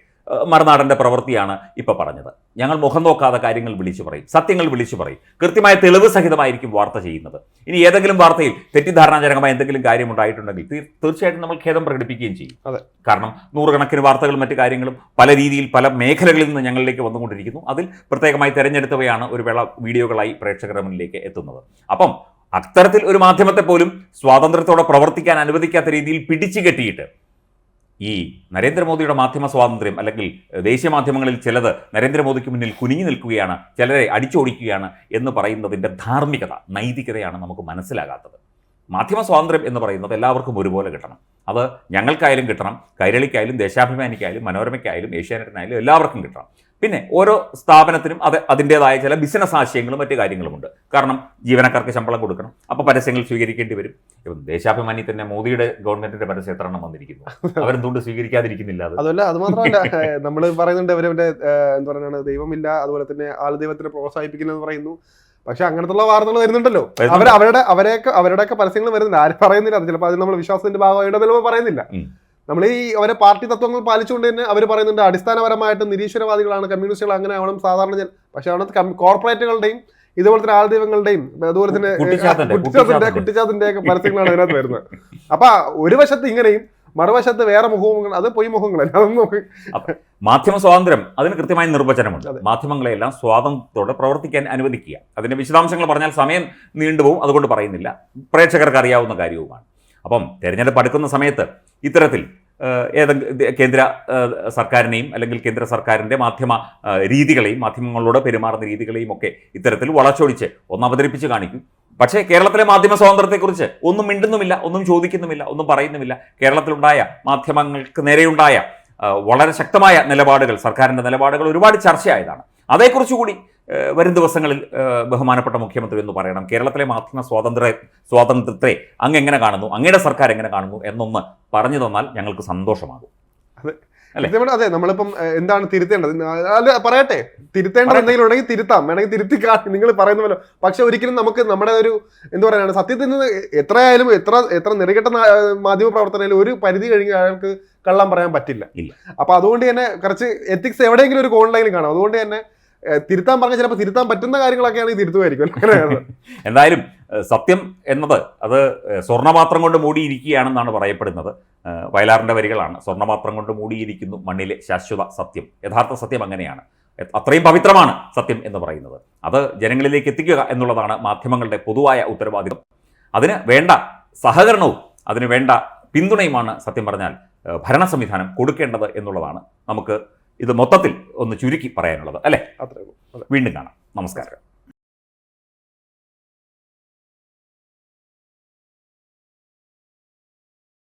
മറുനാടന്റെ പ്രവൃത്തിയാണ് ഇപ്പോൾ പറഞ്ഞത്. ഞങ്ങൾ മുഖം നോക്കാതെ കാര്യങ്ങൾ വിളിച്ചു പറയും സത്യങ്ങൾ വിളിച്ചു പറയും. കൃത്യമായ തെളിവ് സഹിതമായിരിക്കും വാർത്ത ചെയ്യുന്നത്. ഇനി ഏതെങ്കിലും വാർത്തയിൽ തെറ്റിദ്ധാരണാജനകമായ എന്തെങ്കിലും കാര്യം ഉണ്ടായിട്ടുണ്ടെങ്കിൽ തീർച്ചയായിട്ടും നമ്മൾ ഖേദം പ്രകടിപ്പിക്കുകയും ചെയ്യും. അതെ. കാരണം നൂറുകണക്കിന് വാർത്തകളും മറ്റു കാര്യങ്ങളും പല രീതിയിൽ പല മേഖലകളിൽ നിന്ന് ഞങ്ങളിലേക്ക് വന്നുകൊണ്ടിരിക്കുന്നു. അതിൽ പ്രത്യേകമായി തിരഞ്ഞെടുത്തവയാണ് ഒരു വേള വീഡിയോകളായി പ്രേക്ഷകരുടെ മുന്നിലേക്ക് എത്തുന്നത്. അപ്പം അത്തരത്തിൽ ഒരു മാധ്യമത്തെ പോലും സ്വാതന്ത്ര്യത്തോടെ പ്രവർത്തിക്കാൻ അനുവദിക്കാത്ത രീതിയിൽ പിടിച്ചു കെട്ടിയിട്ട് ഈ നരേന്ദ്രമോദിയുടെ മാധ്യമ സ്വാതന്ത്ര്യം അല്ലെങ്കിൽ ദേശീയ മാധ്യമങ്ങളിൽ ചിലത് നരേന്ദ്രമോദിക്ക് മുന്നിൽ കുനിഞ്ഞു നിൽക്കുകയാണ് ചിലരെ അടിച്ചോടിക്കുകയാണ് എന്ന് പറയുന്നതിന്റെ ധാർമ്മികത നൈതികതയാണ് നമുക്ക് മനസ്സിലാകാത്തത്. മാധ്യമ സ്വാതന്ത്ര്യം എന്ന് പറയുന്നത് എല്ലാവർക്കും ഒരുപോലെ കിട്ടണം. അത് ഞങ്ങൾക്കായാലും കിട്ടണം കൈരളിക്കായാലും ദേശാഭിമാനിക്കായാലും മനോരമയ്ക്കായാലും ഏഷ്യാനെറ്റിനായാലും എല്ലാവർക്കും കിട്ടണം. പിന്നെ ഓരോ സ്ഥാപനത്തിനും അത് അതിന്റെതായ ചില ബിസിനസ് ആശയങ്ങളും മറ്റു കാര്യങ്ങളുമുണ്ട്. കാരണം ജീവനക്കാർക്ക് ശമ്പളം കൊടുക്കണം. അപ്പോൾ പരസ്യങ്ങൾ സ്വീകരിക്കേണ്ടി വരും. ഇപ്പം ദേശാഭിമാനി തന്നെ മോദിയുടെ ഗവൺമെന്റിന്റെ പരസ്യം എത്ര എണ്ണം വന്നിരിക്കുന്നു. അവരെന്തുകൊണ്ട് സ്വീകരിക്കാതിരിക്കുന്നില്ല അതല്ല അത് മാത്രമല്ല നമ്മൾ പറയുന്നുണ്ട് അവരവരുടെ എന്താ പറയുക ദൈവമില്ല അതുപോലെ തന്നെ ആൾ ദൈവത്തിനെ പ്രോത്സാഹിപ്പിക്കില്ലെന്ന് പറയുന്നു. പക്ഷെ അങ്ങനത്തുള്ള വാർത്തകൾ വരുന്നുണ്ടല്ലോ. അവർ അവരുടെ അവരെയൊക്കെ അവരുടെയൊക്കെ പരസ്യങ്ങൾ വരുന്നുണ്ട്. ആരും പറയുന്നില്ല അത് ചിലപ്പോൾ അത് നമ്മൾ വിശ്വാസത്തിന്റെ ഭാഗമായിട്ട് ചിലപ്പോൾ പറയുന്നില്ല. നമ്മൾ ഈ അവരെ പാർട്ടി തത്വങ്ങൾ പാലിച്ചുകൊണ്ട് തന്നെ അവർ പറയുന്നുണ്ട് അടിസ്ഥാനപരമായിട്ട് നിരീശ്വരവാദികളാണ് കമ്മ്യൂണിസ്റ്റുകൾ അങ്ങനെ ആവണം സാധാരണ ജന പക്ഷെ അവിടെ കോർപ്പറേറ്റുകളുടെയും ഇതുപോലെ തന്നെ ആൾദൈവങ്ങളുടെയും അതുപോലെ തന്നെ കുട്ടിച്ചാത്തന്റെ, കുട്ടിച്ചാത്തിന്റെ ഒക്കെ പരസ്യങ്ങളാണ് അതിനകത്ത് വരുന്നത്. അപ്പൊ ഒരു വശത്ത് ഇങ്ങനെയും മറുവശത്ത് വേറെ മുഖങ്ങൾ അത് പൊയ് മുഖങ്ങളല്ല അതൊന്നും നമുക്ക് മാധ്യമ സ്വാതന്ത്ര്യം അതിന് കൃത്യമായ നിർവചനമുണ്ട്. മാധ്യമങ്ങളെല്ലാം സ്വാതന്ത്ര്യത്തോടെ പ്രവർത്തിക്കാൻ അനുവദിക്കുക. അതിന്റെ വിശദാംശങ്ങൾ പറഞ്ഞാൽ സമയം നീണ്ടുപോകും അതുകൊണ്ട് പറയുന്നില്ല. പ്രേക്ഷകർക്ക് അറിയാവുന്ന കാര്യവുമാണ്. അപ്പം തെരഞ്ഞെടുപ്പ് അടുക്കുന്ന സമയത്ത് ഇത്തരത്തിൽ ഏതെങ്കിലും കേന്ദ്ര സർക്കാരിനെയും അല്ലെങ്കിൽ കേന്ദ്ര സർക്കാരിന്റെ മാധ്യമ രീതികളെയും മാധ്യമങ്ങളോട് പെരുമാറുന്ന രീതികളെയും ഒക്കെ ഇത്തരത്തിൽ വളച്ചൊടിച്ച് ഒന്ന് അവതരിപ്പിച്ച് കാണിക്കും. പക്ഷേ കേരളത്തിലെ മാധ്യമ സ്വാതന്ത്ര്യത്തെക്കുറിച്ച് ഒന്നും മിണ്ടുന്നുമില്ല ഒന്നും ചോദിക്കുന്നുമില്ല ഒന്നും പറയുന്നുമില്ല. കേരളത്തിലുണ്ടായ മാധ്യമങ്ങൾക്ക് നേരെയുണ്ടായ വളരെ ശക്തമായ നിലപാടുകൾ സർക്കാരിന്റെ നിലപാടുകൾ ഒരുപാട് ചർച്ചയായതാണ്. അതേക്കുറിച്ച് കൂടി വരും ദിവസങ്ങളിൽ ബഹുമാനപ്പെട്ട മുഖ്യമന്ത്രി എന്ന് പറയണം. കേരളത്തിലെ മാധ്യമ സ്വാതന്ത്ര്യ സ്വാതന്ത്ര്യത്തെ അങ്ങ് എങ്ങനെ കാണുന്നു? അങ്ങയുടെ സർക്കാർ എങ്ങനെ കാണുന്നു? എന്നൊന്ന് പറഞ്ഞു തന്നാൽ ഞങ്ങൾക്ക് സന്തോഷമാകും. അതെ. അതെ നമ്മളിപ്പം എന്താണ് തിരുത്തേണ്ടത്? അല്ല പറയട്ടെ. തിരുത്തേണ്ടത് എന്തെങ്കിലും ഉണ്ടെങ്കിൽ തിരുത്താം. വേണമെങ്കിൽ തിരുത്തി കാണും നിങ്ങൾ പറയുന്ന പോലെ. പക്ഷെ ഒരിക്കലും നമുക്ക് നമ്മുടെ ഒരു എന്ത് പറയാനാണ് സത്യത്തിൽ നിന്ന് എത്രയായാലും എത്ര എത്ര നെറികെട്ട മാധ്യമ പ്രവർത്തനയിലും ഒരു പരിധി കഴിഞ്ഞ് അയാൾക്ക് കള്ളം പറയാൻ പറ്റില്ല. അപ്പൊ അതുകൊണ്ട് തന്നെ കുറച്ച് എത്തിക്സ് എവിടെയെങ്കിലും ഒരു ഓൺലൈനിൽ കാണാം. അതുകൊണ്ട് തന്നെ തിരുത്താൻ പറഞ്ഞാൽ ചിലപ്പോൾ തിരുത്താൻ പറ്റുന്ന കാര്യങ്ങളൊക്കെയാണ് ഈ തിരുത്തുമായിരിക്കും. എന്തായാലും സത്യം എന്നത് അത് സ്വർണപാത്രം കൊണ്ട് മൂടിയിരിക്കുകയാണെന്നാണ് പറയപ്പെടുന്നത്. വയലാറിന്റെ വരികളാണ്. സ്വർണപാത്രം കൊണ്ട് മൂടിയിരിക്കുന്നു മണ്ണിലെ ശാശ്വത സത്യം. യഥാർത്ഥ സത്യം അങ്ങനെയാണ്. അത്രയും പവിത്രമാണ് സത്യം എന്ന് പറയുന്നത്. അത് ജനങ്ങളിലേക്ക് എത്തിക്കുക എന്നുള്ളതാണ് മാധ്യമങ്ങളുടെ പൊതുവായ ഉത്തരവാദിത്വം. അതിന് വേണ്ട സഹകരണവും അതിന് വേണ്ട പിന്തുണയുമാണ് സത്യം പറഞ്ഞാൽ ഭരണ സംവിധാനം കൊടുക്കേണ്ടത് എന്നുള്ളതാണ് നമുക്ക് ഇത് മൊത്തത്തിൽ ഒന്ന് ചുരുക്കി പറയാനുള്ളത് അല്ലേ? അത്രേ വീണ്ടും കാണാം. നമസ്കാരം.